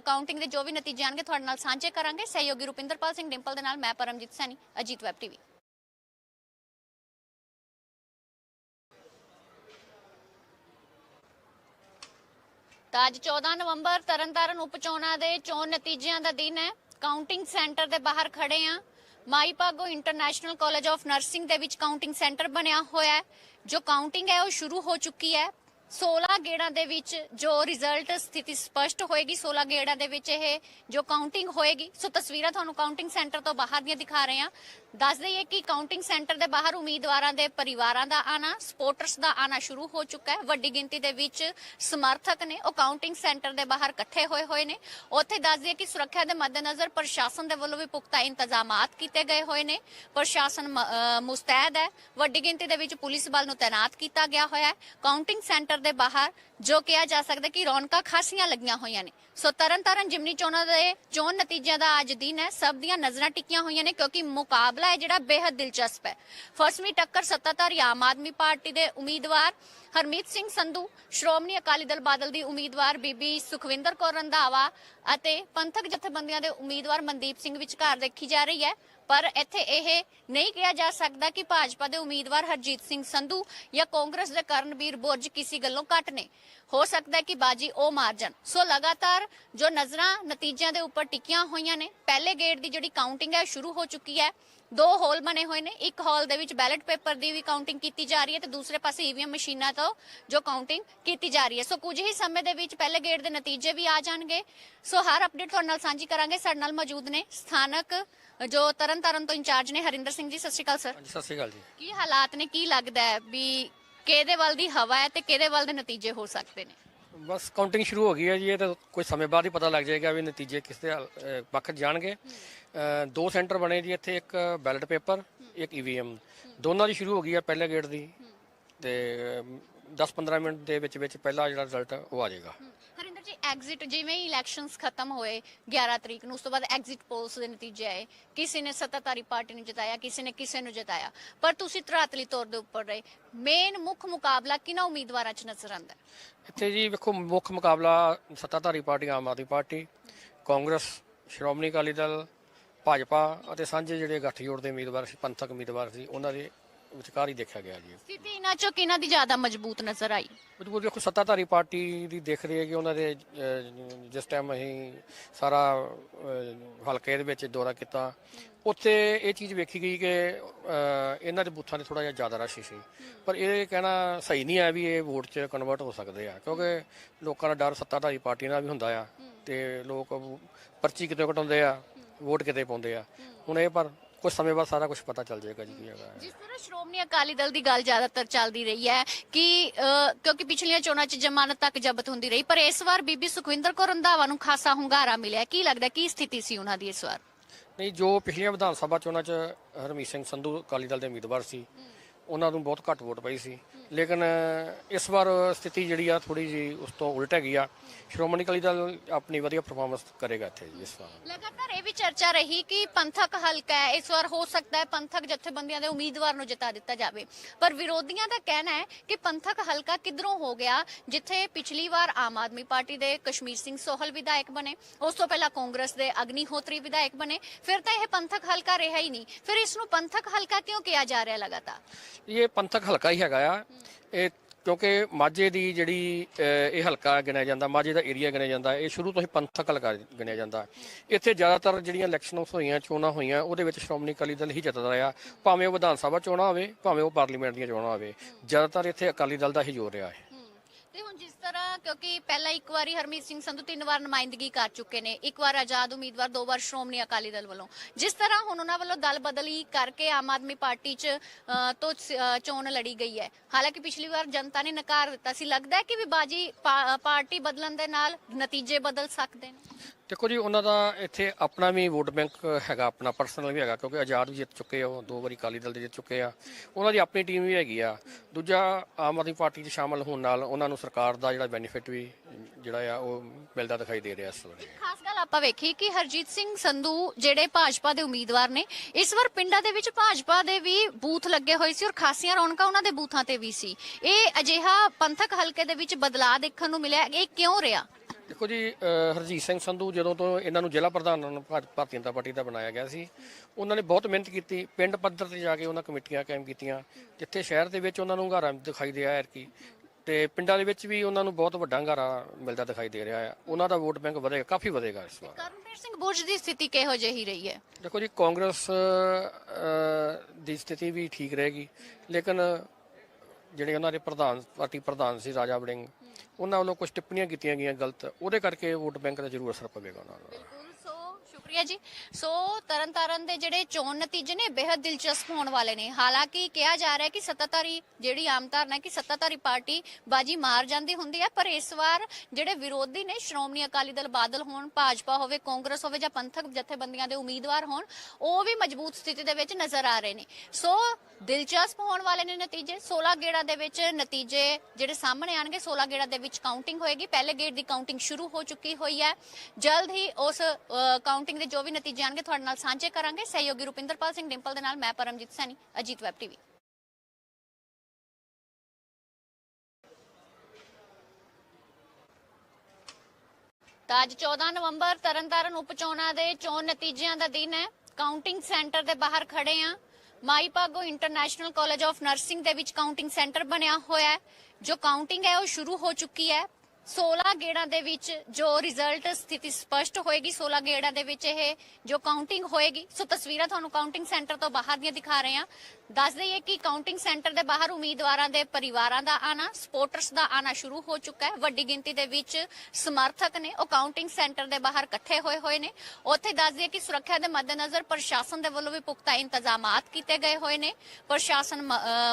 ਕਾਊਂਟਿੰਗ ਦੇ ਜੋ ਵੀ ਨਤੀਜੇ ਆਣਗੇ, ਤੁਹਾਡੇ ਨਾਲ ਸਾਂਝੇ ਕਰਾਂਗੇ। ਸਹਿਯੋਗੀ ਰੁਪਿੰਦਰਪਾਲ ਸਿੰਘ ਡਿੰਪਲ ਦੇ ਨਾਲ ਮੈਂ ਪਰਮਜੀਤ ਸੈਣੀ, ਅਜੀਤ ਵੈਬ ਟੀਵੀ। ਤਾਂ ਅੱਜ 14 ਨਵੰਬਰ ਤਰਨਤਾਰਨ ਉਪ ਚੋਣਾਂ ਦੇ ਚੋਣ ਨਤੀਜਿਆਂ ਦਾ ਦਿਨ ਹੈ। ਕਾਊਂਟਿੰਗ ਸੈਂਟਰ ਦੇ ਬਾਹਰ ਖੜੇ ਆ Mai Bhago International College of Nursing ਦੇ ਵਿੱਚ ਕਾਊਂਟਿੰਗ ਸੈਂਟਰ ਬਣਿਆ ਹੋਇਆ ਹੈ। ਜੋ ਕਾਊਂਟਿੰਗ ਹੈ, ਉਹ ਸ਼ੁਰੂ ਹੋ ਚੁੱਕੀ ਹੈ। 16 ਗੇੜਾਂ ਦੇ ਵਿੱਚ ਜੋ ਰਿਜ਼ਲਟ ਸਥਿਤੀ ਸਪਸ਼ਟ ਹੋਏਗੀ 16 ਗੇੜਾਂ ਦੇ ਵਿੱਚ ਇਹ ਜੋ ਕਾਊਂਟਿੰਗ ਹੋਏਗੀ, ਸੋ ਤਸਵੀਰਾਂ ਤੁਹਾਨੂੰ ਕਾਊਂਟਿੰਗ ਸੈਂਟਰ ਤੋਂ ਬਾਹਰ ਦੀਆਂ ਦਿਖਾ ਰਹੇ ਹਾਂ। ਦੱਸ ਦਈਏ ਕਿ ਕਾਊਂਟਿੰਗ ਸੈਂਟਰ ਦੇ ਬਾਹਰ ਉਮੀਦਵਾਰਾਂ ਦੇ ਪਰਿਵਾਰਾਂ ਦਾ ਆਣਾ ਸਪੋਰਟਰਸ ਦਾ ਆਣਾ ਸ਼ੁਰੂ ਹੋ ਚੁੱਕਾ ਹੈ। ਵੱਡੀ ਗਿਣਤੀ ਦੇ ਵਿੱਚ ਸਮਰਥਕ ਨੇ, ਉਹ ਕਾਊਂਟਿੰਗ ਸੈਂਟਰ ਦੇ ਬਾਹਰ ਇਕੱਠੇ ਹੋਏ ਹੋਏ ਨੇ। ਉੱਥੇ ਦੱਸ ਦਈਏ ਕਿ ਸੁਰੱਖਿਆ ਦੇ ਮੱਦੇਨਜ਼ਰ ਪ੍ਰਸ਼ਾਸਨ ਦੇ ਵੱਲੋਂ ਵੀ ਪੁਖਤਾ ਇੰਤਜ਼ਾਮਾਤ ਕੀਤੇ ਗਏ ਹੋਏ ਨੇ। ਪ੍ਰਸ਼ਾਸਨ ਮੁਸਤੈਦ ਹੈ। ਵੱਡੀ ਗਿਣਤੀ ਦੇ ਵਿੱਚ ਪੁਲਿਸ ਬਲ ਨੂੰ ਤਾਇਨਾਤ ਕੀਤਾ ਗਿਆ ਹੋਇਆ ਹੈ। ਕਾਊਂਟਿੰਗ ਸੈਂਟਰ ਦੇ ਬਾਹਰ ਜੋ ਕਿਹਾ ਜਾ ਸਕਦਾ ਕਿ ਰੌਣਕਾਂ ਖਾਸੀਆਂ ਲੱਗੀਆਂ ਹੋਈਆਂ ਨੇ। ਸੋ ਤਰਨਤਾਰਨ ਜਿਮਨੀ ਚੋਣਾਂ ਦੇ ਚੋਣ ਨਤੀਜਿਆਂ ਦਾ ਅੱਜ ਦਿਨ ਹੈ। ਸਭ ਦੀਆਂ ਨਜ਼ਰਾਂ ਟਿਕੀਆਂ ਹੋਈਆਂ ਨੇ ਕਿਉਂਕਿ ਮੁਕਾਬਲਾ ਹੈ ਜਿਹੜਾ ਬੇहद ਦਿਲਚਸਪ ਹੈ। ਫਸਵੀਂ ਟੱਕਰ ਸੱਤਾਧਾਰੀ ਆਮ ਆਦਮੀ ਪਾਰਟੀ ਦੇ ਉਮੀਦਵਾਰ ਹਰਮੀਤ ਸਿੰਘ ਸੰਧੂ, ਸ਼੍ਰੋਮਣੀ ਅਕਾਲੀ ਦਲ ਬਾਦਲ ਦੀ ਉਮੀਦਵਾਰ ਬੀਬੀ ਸੁਖਵਿੰਦਰ ਕੌਰ ਰੰਧਾਵਾ ਅਤੇ ਪੰਥਕ ਜਥੇਬੰਦੀਆਂ ਦੇ ਉਮੀਦਵਾਰ ਮਨਦੀਪ ਸਿੰਘ ਵਿਚਕਾਰ ਦੇਖੀ ਜਾ ਰਹੀ ਹੈ। ਪਰ ਇੱਥੇ ਇਹ ਨਹੀਂ ਕਿਹਾ ਜਾ ਸਕਦਾ ਕਿ ਭਾਜਪਾ ਦੇ ਉਮੀਦਵਾਰ ਹਰਜੀਤ ਸਿੰਘ ਸੰਧੂ ਜਾਂ ਕਾਂਗਰਸ ਦੇ ਕਰਨਵੀਰ ਬੁਰਜ ਕਿਸੇ ਗੱਲੋਂ ਘੱਟ ਨੇ। ਹੋ ਸਕਦਾ ਹੈ ਕਿ ਬਾਜੀ ਉਹ ਮਾਰ ਜਾਣ। ਸੋ ਲਗਾਤਾਰ ਜੋ ਨਜ਼ਰਾਂ ਨਤੀਜਿਆਂ ਦੇ ਉੱਪਰ ਟਿਕੀਆਂ ਹੋਈਆਂ ਨੇ, ਪਹਿਲੇ ਗੇੜ ਦੀ ਜਿਹੜੀ ਕਾਊਂਟਿੰਗ ਹੈ ਸ਼ੁਰੂ ਹੋ ਚੁੱਕੀ ਹੈ। ਦੋ ਹਾਲ ਬਣੇ ਹੋਏ ਨੇ। ਇੱਕ ਹਾਲ ਦੇ ਵਿੱਚ ਬੈਲਟ ਪੇਪਰ ਦੀ ਵੀ ਕਾਊਂਟਿੰਗ ਕੀਤੀ ਜਾ ਰਹੀ ਹੈ ਤੇ ਦੂਸਰੇ ਪਾਸੇ ਈਵੀਐਮ ਮਸ਼ੀਨਾਂ ਤੋਂ ਜੋ ਕਾਊਂਟਿੰਗ ਕੀਤੀ ਜਾ ਰਹੀ ਹੈ। ਸੋ ਕੁਝ ਹੀ ਸਮੇਂ ਦੇ ਵਿੱਚ ਪਹਿਲੇ ਗੇੜ ਦੇ ਨਤੀਜੇ ਵੀ ਆ ਜਾਣਗੇ। ਸੋ ਹਰ ਅਪਡੇਟ ਤੁਹਾਡੇ ਨਾਲ ਸਾਂਝੀ ਕਰਾਂਗੇ। ਸਾਡੇ ਨਾਲ ਮੌਜੂਦ ਨੇ ਸਥਾਨਕ ਜੋ ਤਰਨਤਾਰਨ ਤੋਂ ਇੰਚਾਰਜ ਨੇ ਹਰਿੰਦਰ ਸਿੰਘ ਜੀ ਸਤਿ ਸ਼੍ਰੀ ਅਕਾਲ ਸਰ। ਸਤਿ ਸ਼੍ਰੀ ਅਕਾਲ ਜੀ। ਕੀ ਹਾਲਾਤ ਨੇ? ਕੀ ਲੱਗਦਾ ਹੈ ਵੀ ਕਿਹਦੇ ਵੱਲ ਦੀ ਹਵਾ ਹੈ ਤੇ ਕਿਹਦੇ ਵੱਲ ਦੇ ਨਤੀਜੇ ਹੋ ਸਕਦੇ ਨੇ? ਬਸ ਕਾਊਂਟਿੰਗ ਸ਼ੁਰੂ ਹੋ ਗਈ ਹੈ ਜੀ, ਇਹ ਤਾਂ ਕੁਝ ਸਮੇਂ ਬਾਅਦ ਹੀ ਪਤਾ ਲੱਗ ਜਾਏਗਾ ਵੀ ਨਤੀਜੇ ਕਿਸ ਦੇ ਹੱਲ- ਅਹ ਪੱਖ 'ਚ ਜਾਣਗੇ। ਅਹ, ਦੋ ਸੈਂਟਰ ਬਣੇ ਜੀ ਇੱਥੇ, ਇੱਕ ਬੈਲਟ ਪੇਪਰ, ਇੱਕ ਈਵੀਐਮ ਦੋਨਾਂ ਦੀ ਸ਼ੁਰੂ ਹੋ ਗਈ ਹੈ ਪਹਿਲੇ ਗੇੜ ਦੀ। ਤੇ 10-15 ਮਿੰਟ ਦੇ ਵਿੱਚ ਵਿੱਚ ਪਹਿਲਾ ਜਿਹੜਾ ਰਿਜ਼ਲਟ ਉਹ ਆ ਜਾਏਗਾ। ਐਗਜ਼ਿਟ ਜਿਵੇਂ ਹੀ ਇਲੈਕਸ਼ਨਸ ਖਤਮ ਹੋਏ 11 ਤਰੀਕ ਨੂੰ, ਉਸ ਤੋਂ ਬਾਅਦ ਐਗਜ਼ਿਟ ਪੋਲਸ ਦੇ ਨਤੀਜੇ ਆਏ। ਕਿਸੇ ਨੇ ਸੱਤਾਧਾਰੀ ਪਾਰਟੀ ਨੂੰ ਜਿਤਾਇਆ, ਕਿਸੇ ਨੇ ਕਿਸੇ ਨੂੰ ਜਿਤਾਇਆ। ਪਰ ਤੁਸੀਂ ਧਰਾਤਲੀ ਤੌਰ ਦੇ ਉੱਪਰ ਰਹੇ। ਮੇਨ ਮੁੱਖ ਮੁਕਾਬਲਾ ਕਿਹਨਾਂ ਉਮੀਦਵਾਰਾਂ 'ਚ ਨਜ਼ਰ ਆਉਂਦਾ? ਇੱਥੇ ਜੀ ਵੇਖੋ, ਮੁੱਖ ਮੁਕਾਬਲਾ ਸੱਤਾਧਾਰੀ party, Aam Aadmi Party, Congress, Shiromani Akali Dal, Bhajpa ਅਤੇ ਸਾਂਝੇ ਜਿਹੜੇ ਗੱਠਜੋੜ ਦੇ ਉਮੀਦਵਾਰ ਸੀ, ਪੰਥਕ ਉਮੀਦਵਾਰ ਸੀ, ਉਹਨਾਂ ਦੇ ਵਿਚਕਾਰ ਹੀ ਦੇਖਿਆ ਗਿਆ ਜੀ। ਸਥਿਤੀ ਇਹਨਾਂ 'ਚੋਂ ਕਿਹਨਾਂ ਦੀ ਜ਼ਿਆਦਾ ਮਜ਼ਬੂਤ ਨਜ਼ਰ ਆਈ? ਮਜ਼ਬੂਤ ਦੇਖੋ ਸੱਤਾਧਾਰੀ ਪਾਰਟੀ ਦੀ ਦੇਖ ਰਹੀ ਹੈ ਕਿ ਉਹਨਾਂ ਦੇ ਅਹ, ਜਿਸ ਟਾਈਮ ਅਸੀਂ ਸਾਰਾ ਅਹ, ਹਲਕੇ ਦੇ ਵਿੱਚ ਦੌਰਾ ਕੀਤਾ ਉੱਥੇ ਇਹ ਚੀਜ਼ ਵੇਖੀ ਗਈ ਕਿ ਅਹ, ਇਹਨਾਂ ਦੇ ਬੂਥਾਂ ਤੇ ਥੋੜਾ ਜਿਹਾ ਜ਼ਿਆਦਾ ਰਸ਼ ਸੀ। ਪਰ ਇਹ ਕਹਿਣਾ ਸਹੀ ਨਹੀਂ ਹੈ ਵੀ ਇਹ ਵੋਟ 'ਚ ਕਨਵਰਟ ਹੋ ਸਕਦੇ ਆ ਕਿਉਂਕਿ ਲੋਕਾਂ ਦਾ ਡਰ ਸੱਤਾਧਾਰੀ ਪਾਰਟੀ ਨਾਲ ਵੀ ਹੁੰਦਾ ਆ ਤੇ ਲੋਕ ਪਰਚੀ ਕਿਤੇ ਕਟਾਉਂਦੇ ਆ ਵੋਟ ਕਿਤੇ ਪਾਉਂਦੇ ਆ। ਹੁਣ ਇਹ ਪਰ ਕੁਝ ਸਮੇਂ ਬਾਅਦ ਸਾਰਾ ਕੁਝ ਪਤਾ ਚੱਲ ਜਾਏਗਾ ਜੀ ਕੀ ਹੈਗਾ ਹੈ। ਜਿਸ ਤਰ੍ਹਾਂ ਸ਼੍ਰੋਮਣੀ ਅਕਾਲੀ ਦਲ ਦੀ ਗੱਲ ਜ਼ਿਆਦਾਤਰ ਚੱਲਦੀ ਰਹੀ ਹੈ ਕਿ ਕਿਉਂਕਿ ਪਿਛਲੀਆਂ ਚੋਣਾਂ 'ਚ ਜ਼ਮਾਨਤ ਤੱਕ ਜ਼ਬਤ ਹੁੰਦੀ ਰਹੀ ਪਰ ਇਸ ਵਾਰ ਬੀਬੀ ਸੁਖਵਿੰਦਰ ਕੌਰ ਰੰਧਾਵਾ ਨੂੰ ਖਾਸਾ ਹੁੰਗਾਰਾ ਮਿਲਿਆ। ਕੀ ਲੱਗਦਾ ਕੀ ਸਥਿਤੀ ਸੀ ਉਹਨਾਂ ਦੀ ਇਸ ਵਾਰ? ਨਹੀਂ ਜੋ ਪਿਛਲੀਆਂ ਵਿਧਾਨ ਸਭਾ ਚੋਣਾਂ 'ਚ ਹਰਮੀਤ ਸਿੰਘ ਸੰਧੂ ਅਕਾਲੀ ਦਲ ਦੇ ਉਮੀਦਵਾਰ ਸੀ ਉਹਨਾਂ ਨੂੰ ਬਹੁਤ ਘੱਟ ਵੋਟ ਪਈ ਸੀ। ਲੇਕਿਨ ਇਸ ਵਾਰ ਸਥਿਤੀ ਜਿਹੜੀ ਆ ਥੋੜੀ ਜੀ ਉਸ ਤੋਂ ਉਲਟ ਹੈਗੀ ਆ। ਸ਼੍ਰੋਮਣੀ ਅਕਾਲੀ ਦਲ ਆਪਣੀ ਵਧੀਆ ਪਰਫਾਰਮੈਂਸ ਕਰੇਗਾ ਇੱਥੇ ਜੀ ਇਸ ਵਾਰ। ਲਗਾਤਾਰ ਇਹ ਵੀ ਚਰਚਾ ਰਹੀ ਕਿ ਪੰਥਕ ਹਲਕਾ ਹੈ ਇਸ ਵਾਰ ਹੋ ਸਕਦਾ ਹੈ ਪੰਥਕ ਜਥੇਬੰਦੀਆਂ ਦੇ ਉਮੀਦਵਾਰ ਨੂੰ ਜਿਤਾ ਦਿੱਤਾ ਜਾਵੇ। ਪਰ ਵਿਰੋਧੀਆਂ ਦਾ ਕਹਿਣਾ ਹੈ ਕਿ ਪੰਥਕ ਹਲਕਾ ਕਿਧਰੋਂ ਹੋ ਗਿਆ ਜਿੱਥੇ ਪਿਛਲੀ ਵਾਰ ਆਮ ਆਦਮੀ ਪਾਰਟੀ ਦੇ ਕਸ਼ਮੀਰ ਸਿੰਘ ਸੋਹਲ ਵਿਧਾਇਕ ਬਣੇ ਉਸ ਤੋਂ ਪਹਿਲਾਂ ਕਾਂਗਰਸ ਦੇ ਅਗਨੀਹੋਤਰੀ ਵਿਧਾਇਕ ਬਣੇ ਫਿਰ ਤਾਂ ਇਹ ਪੰਥਕ ਹਲਕਾ ਰਿਹਾ ਹੀ ਨਹੀਂ। ਫਿਰ ਇਸ ਨੂੰ ਪੰਥਕ ਹਲਕਾ ਕਿਉਂ ਕਿਹਾ ਜਾ ਰਿਹਾ ਲਗਾਤਾਰ? ਇਹ ਪੰਥਕ ਹਲਕਾ ਹੀ ਹੈਗਾ ਆ। ਇਹ ਕਿਉਂਕਿ ਮਾਝੇ ਦੀ ਜਿਹੜੀ ਇਹ ਹਲਕਾ ਗਿਣਿਆ ਜਾਂਦਾ, ਮਾਝੇ ਦਾ ਏਰੀਆ ਗਿਣਿਆ ਜਾਂਦਾ, ਇਹ ਸ਼ੁਰੂ ਤੋਂ ਹੀ ਪੰਥਕ ਹਲਕਾ ਗਿਣਿਆ ਜਾਂਦਾ। ਇੱਥੇ ਜ਼ਿਆਦਾਤਰ ਜਿਹੜੀਆਂ ਇਲੈਕਸ਼ਨਾਂ ਹੋਈਆਂ, ਚੋਣਾਂ ਹੋਈਆਂ, ਉਹਦੇ ਵਿੱਚ ਸ਼੍ਰੋਮਣੀ ਅਕਾਲੀ ਦਲ ਹੀ ਜਿੱਤਦਾ ਰਿਹਾ। ਭਾਵੇਂ ਉਹ ਵਿਧਾਨ ਸਭਾ ਚੋਣਾਂ ਹੋਵੇ, ਭਾਵੇਂ ਉਹ ਪਾਰਲੀਮੈਂਟ ਦੀਆਂ ਚੋਣਾਂ ਹੋਵੇ। ਜ਼ਿਆਦਾਤਰ ਇੱਥੇ ਅਕਾਲੀ ਦਲ ਦਾ ਹੀ ਜ਼ੋਰ ਰਿਹਾ ਹੈ। ਤੇ ਹੁਣ ਜਿਸ ਤਰ੍ਹਾਂ ਕਿਉਂਕਿ ਪਹਿਲਾਂ ਇੱਕ ਵਾਰੀ ਹਰਮੀਤ ਸਿੰਘ ਸੰਧੂ ਤਿੰਨ ਵਾਰ ਨੁਮਾਇੰਦਗੀ ਕਰ ਚੁੱਕੇ ਨੇ ਇੱਕ ਵਾਰ ਆਜ਼ਾਦ ਉਮੀਦਵਾਰ ਦੋ ਵਾਰ ਸ਼੍ਰੋਮਣੀ ਅਕਾਲੀ ਦਲ ਵੱਲੋਂ। ਜਿਸ ਤਰ੍ਹਾਂ ਹੁਣ ਉਹਨਾਂ ਵੱਲੋਂ ਦਲ ਬਦਲੀ ਕਰਕੇ ਆਮ ਆਦਮੀ ਪਾਰਟੀ 'ਚ ਅ, ਤੋਂ ਸ- ਅ, ਚੋਣ ਲੜੀ ਗਈ ਹੈ। ਹਾਲਾਂਕਿ ਪਿਛਲੀ ਵਾਰ ਜਨਤਾ ਨੇ ਨਕਾਰ ਦਿੱਤਾ ਸੀ। ਲੱਗਦਾ ਹੈ ਕਿ ਵੀ ਬਾਜੀ ਪਾ- ਪਾਰਟੀ ਬਦਲਣ ਦੇ ਨਾਲ ਨਤੀਜੇ ਬਦਲ ਸਕਦੇ ਨੇ। ਦੇਖੋ ਜੀ, ਉਹਨਾਂ ਦਾ ਇੱਥੇ ਆਪਣਾ ਵੀ ਵੋਟ ਬੈਂਕ ਹੈਗਾ, ਆਪਣਾ ਪਰਸਨਲ ਵੀ ਹੈਗਾ, ਕਿਉਂਕਿ ਆਜ਼ਾਦ ਵੀ ਜਿੱਤ ਚੁੱਕੇ ਆ, ਉਹ ਦੋ ਵਾਰੀ ਅਕਾਲੀ ਦਲ ਦੇ ਜਿੱਤ ਚੁੱਕੇ ਆ। ਉਹਨਾਂ ਦੀ ਆਪਣੀ ਟੀਮ ਵੀ ਹੈਗੀ ਆ। ਦੂਜਾ, ਆਮ ਆਦਮੀ ਪਾਰਟੀ 'ਚ ਸ਼ਾਮਲ ਹੋਣ ਨਾਲ ਉਹਨਾਂ ਨੂੰ ਸਰਕਾਰ ਦਾ ਜਿਹੜਾ ਬੈਨੀਫਿਟ ਵੀ, ਜਿਹੜਾ ਆ, ਉਹ ਮਿਲਦਾ ਦਿਖਾਈ ਦੇ ਰਿਹਾ ਇਸ ਵੇਲੇ। ਖਾਸ ਗੱਲ ਆਪਾਂ ਵੇਖੀ ਕਿ ਹਰਜੀਤ ਸਿੰਘ ਸੰਧੂ ਜਿਹੜੇ ਭਾਜਪਾ ਦੇ ਉਮੀਦਵਾਰ ਨੇ, ਇਸ ਵਾਰ ਪਿੰਡਾਂ ਦੇ ਵਿੱਚ ਭਾਜਪਾ ਦੇ ਵੀ ਬੂਥ ਲੱਗੇ ਹੋਏ ਸੀ ਔਰ ਖਾਸੀਆਂ ਰੌਣਕਾਂ ਉਹਨਾਂ ਦੇ ਬੂਥਾਂ ਤੇ ਵੀ ਸੀ। ਇਹ ਅਜਿਹਾ ਪੰਥਕ ਹਲਕੇ ਦੇ ਵਿੱਚ ਬਦਲਾਅ ਦੇਖਣ ਨੂੰ ਮਿਲਿਆ। ਇਹ ਕਿਉਂ ਰਿਹਾ? ਦੇਖੋ ਜੀ ਹਰਜੀਤ ਸਿੰਘ ਸੰਧੂ ਜਦੋਂ ਤੋਂ ਇਹਨਾਂ ਨੂੰ ਜ਼ਿਲ੍ਹਾ ਪ੍ਰਧਾਨ ਭਾ- ਭਾਰਤੀ ਜਨਤਾ ਪਾਰਟੀ ਦਾ ਬਣਾਇਆ ਗਿਆ ਸੀ ਉਹਨਾਂ ਨੇ ਬਹੁਤ ਮਿਹਨਤ ਕੀਤੀ ਪਿੰਡ ਪੱਧਰ ਤੇ ਜਾ ਕੇ ਉਹਨਾਂ ਕਮੇਟੀਆਂ ਕਾਇਮ ਕੀਤੀਆਂ ਜਿੱਥੇ ਸ਼ਹਿਰ ਦੇ ਵਿੱਚ ਉਹਨਾਂ ਨੂੰ ਹੰਗਾਰਾ ਦਿਖਾਈ ਦੇ ਹੈ ਕਿ ਤੇ ਪਿੰਡਾਂ ਦੇ ਵਿੱਚ ਵੀ ਉਹਨਾਂ ਨੂੰ ਬਹੁਤ ਵੱਡਾ ਹੰਗਾਰਾ ਮਿਲਦਾ ਦਿਖਾਈ ਦੇ ਰਿਹਾ ਹੈ ਉਹਨਾਂ ਦਾ ਵੋਟ ਬੈਂਕ ਵਧੇਗਾ ਕਾਫੀ ਵਧੇਗਾ ਇਸ ਵਾਰ। ਕਰਨਵੀਰ ਸਿੰਘ ਬੁਰਜ ਦੀ ਸਥਿਤੀ ਕਿਹੋ ਜਿਹੀ ਰਹੀ ਹੈ? ਦੇਖੋ ਜੀ ਕਾਂਗਰਸ ਦੀ ਸਥਿਤੀ ਵੀ ਠੀਕ ਰਹੇਗੀ ਲੇਕਿਨ ਜਿਹੜੇ ਉਹਨਾਂ ਦੇ ਪ੍ਰਧਾਨ ਪਾਰਟੀ ਪ੍ਰਧਾਨ ਸੀ ਰਾਜਾ ਵੜਿੰਗ ਉਹਨਾਂ ਵੱਲੋਂ ਕੁਝ ਟਿੱਪਣੀਆਂ ਕੀਤੀਆਂ ਗਈਆਂ ਗਲਤ, ਉਹਦੇ ਕਰਕੇ ਵੋਟ ਬੈਂਕ ਦਾ ਜ਼ਰੂਰ ਅਸਰ ਪਵੇਗਾ ਉਹਨਾਂ ਦਾ। ਸ਼ੁਕਰੀਆ ਜੀ। ਸੋ ਤਰਨਤਾਰਨ ਦੇ ਜਿਹੜੇ ਚੋਣ ਨਤੀਜੇ ਨੇ ਬੇहद ਦਿਲਚਸਪ ਹੋਣ ਵਾਲੇ ਨੇ। ਹਾਲਾਂਕਿ ਕਿਹਾ ਜਾ ਰਿਹਾ ਹੈ ਕਿ ਸੱਤਾਧਾਰੀ ਜਿਹੜੀ ਆਮ ਧਾਰਨਾ ਹੈ ਕਿ ਸੱਤਾਧਾਰੀ ਪਾਰਟੀ ਬਾਜੀ ਮਾਰ ਜਾਂਦੀ ਹੁੰਦੀ ਹੈ, ਪਰ ਇਸ ਵਾਰ ਜਿਹੜੇ ਵਿਰੋਧੀ ਨੇ, ਸ਼੍ਰੋਮਣੀ ਅਕਾਲੀ ਦਲ ਬਾਦਲ ਹੋਣ, ਭਾਜਪਾ ਹੋਵੇ, ਕਾਂਗਰਸ ਹੋਵੇ ਜਾਂ ਪੰਥਕ ਜਥੇਬੰਦੀਆਂ ਦੇ ਉਮੀਦਵਾਰ ਹੋਣ, ਉਹ ਵੀ ਮਜ਼ਬੂਤ ਸਥਿਤੀ ਦੇ ਵਿੱਚ ਨਜ਼ਰ ਆ ਰਹੇ ਨੇ। ਸੋ ਦਿਲਚਸਪ ਹੋਣ ਵਾਲੇ ਨੇ ਨਤੀਜੇ। 16 ਗੇੜਾਂ ਦੇ ਵਿੱਚ ਨਤੀਜੇ ਜਿਹੜੇ ਸਾਹਮਣੇ ਆਣਗੇ 16 ਗੇੜਾਂ ਦੇ ਵਿੱਚ ਕਾਊਂਟਿੰਗ ਹੋਏਗੀ। ਪਹਿਲੇ ਗੇੜ ਦੀ ਕਾਊਂਟਿੰਗ ਸ਼ੁਰੂ ਹੋ ਚੁੱਕੀ ਹੋਈ ਹੈ। ਜਲਦ ਹੀ ਉਸ ਕਾਊਂਟਿੰਗ ਦੇ ਜੋ ਵੀ ਨਤੀਜੇ ਆਣਗੇ, ਤੁਹਾਡੇ ਨਾਲ ਸਾਂਝੇ ਕਰਾਂਗੇ। ਸਹਿਯੋਗੀ ਰੁਪਿੰਦਰਪਾਲ ਸਿੰਘ ਡਿੰਪਲ ਦੇ ਨਾਲ ਮੈਂ ਪਰਮਜੀਤ ਸੈਣੀ, ਅਜੀਤ ਵੈਬ ਟੀਵੀ। ਤਾਂ ਅੱਜ 14 ਨਵੰਬਰ ਤਰਨਤਾਰਨ ਉਪ ਚੋਣਾਂ ਦੇ ਚੋਣ ਨਤੀਜਿਆਂ ਦਾ ਦਿਨ ਹੈ। ਕਾਊਂਟਿੰਗ ਸੈਂਟਰ ਦੇ ਬਾਹਰ ਖੜੇ ਆ Mai Bhago International College of Nursing ਦੇ ਵਿੱਚ ਕਾਊਂਟਿੰਗ ਸੈਂਟਰ ਬਣਿਆ ਹੋਇਆ ਹੈ। ਜੋ ਕਾਊਂਟਿੰਗ ਹੈ, ਉਹ ਸ਼ੁਰੂ ਹੋ ਚੁੱਕੀ ਹੈ। 16 ਗੇੜਾਂ ਦੇ ਵਿੱਚ ਜੋ ਰਿਜ਼ਲਟ ਸਥਿਤੀ ਸਪਸ਼ਟ ਹੋਏਗੀ 16 ਗੇੜਾਂ ਦੇ ਵਿੱਚ ਇਹ ਜੋ ਕਾਊਂਟਿੰਗ ਹੋਏਗੀ, ਸੋ ਤਸਵੀਰਾਂ ਤੁਹਾਨੂੰ ਕਾਊਂਟਿੰਗ ਸੈਂਟਰ ਤੋਂ ਬਾਹਰ ਦੀਆਂ ਦਿਖਾ ਰਹੇ ਹਾਂ। ਦੱਸ ਦਈਏ ਕਿ ਕਾਊਂਟਿੰਗ ਸੈਂਟਰ ਦੇ ਬਾਹਰ ਉਮੀਦਵਾਰਾਂ ਦੇ ਪਰਿਵਾਰਾਂ ਦਾ ਆਣਾ ਸਪੋਰਟਰਸ ਦਾ ਆਣਾ ਸ਼ੁਰੂ ਹੋ ਚੁੱਕਾ ਹੈ। ਵੱਡੀ ਗਿਣਤੀ ਦੇ ਵਿੱਚ ਸਮਰਥਕ ਨੇ, ਉਹ ਕਾਊਂਟਿੰਗ ਸੈਂਟਰ ਦੇ ਬਾਹਰ ਇਕੱਠੇ ਹੋਏ ਹੋਏ ਨੇ। ਉੱਥੇ ਦੱਸ ਦਈਏ ਕਿ ਸੁਰੱਖਿਆ ਦੇ ਮੱਦੇਨਜ਼ਰ ਪ੍ਰਸ਼ਾਸਨ ਦੇ ਵੱਲੋਂ ਵੀ ਪੁਖਤਾ ਇੰਤਜ਼ਾਮਾਤ ਕੀਤੇ ਗਏ ਹੋਏ ਨੇ। ਪ੍ਰਸ਼ਾਸਨ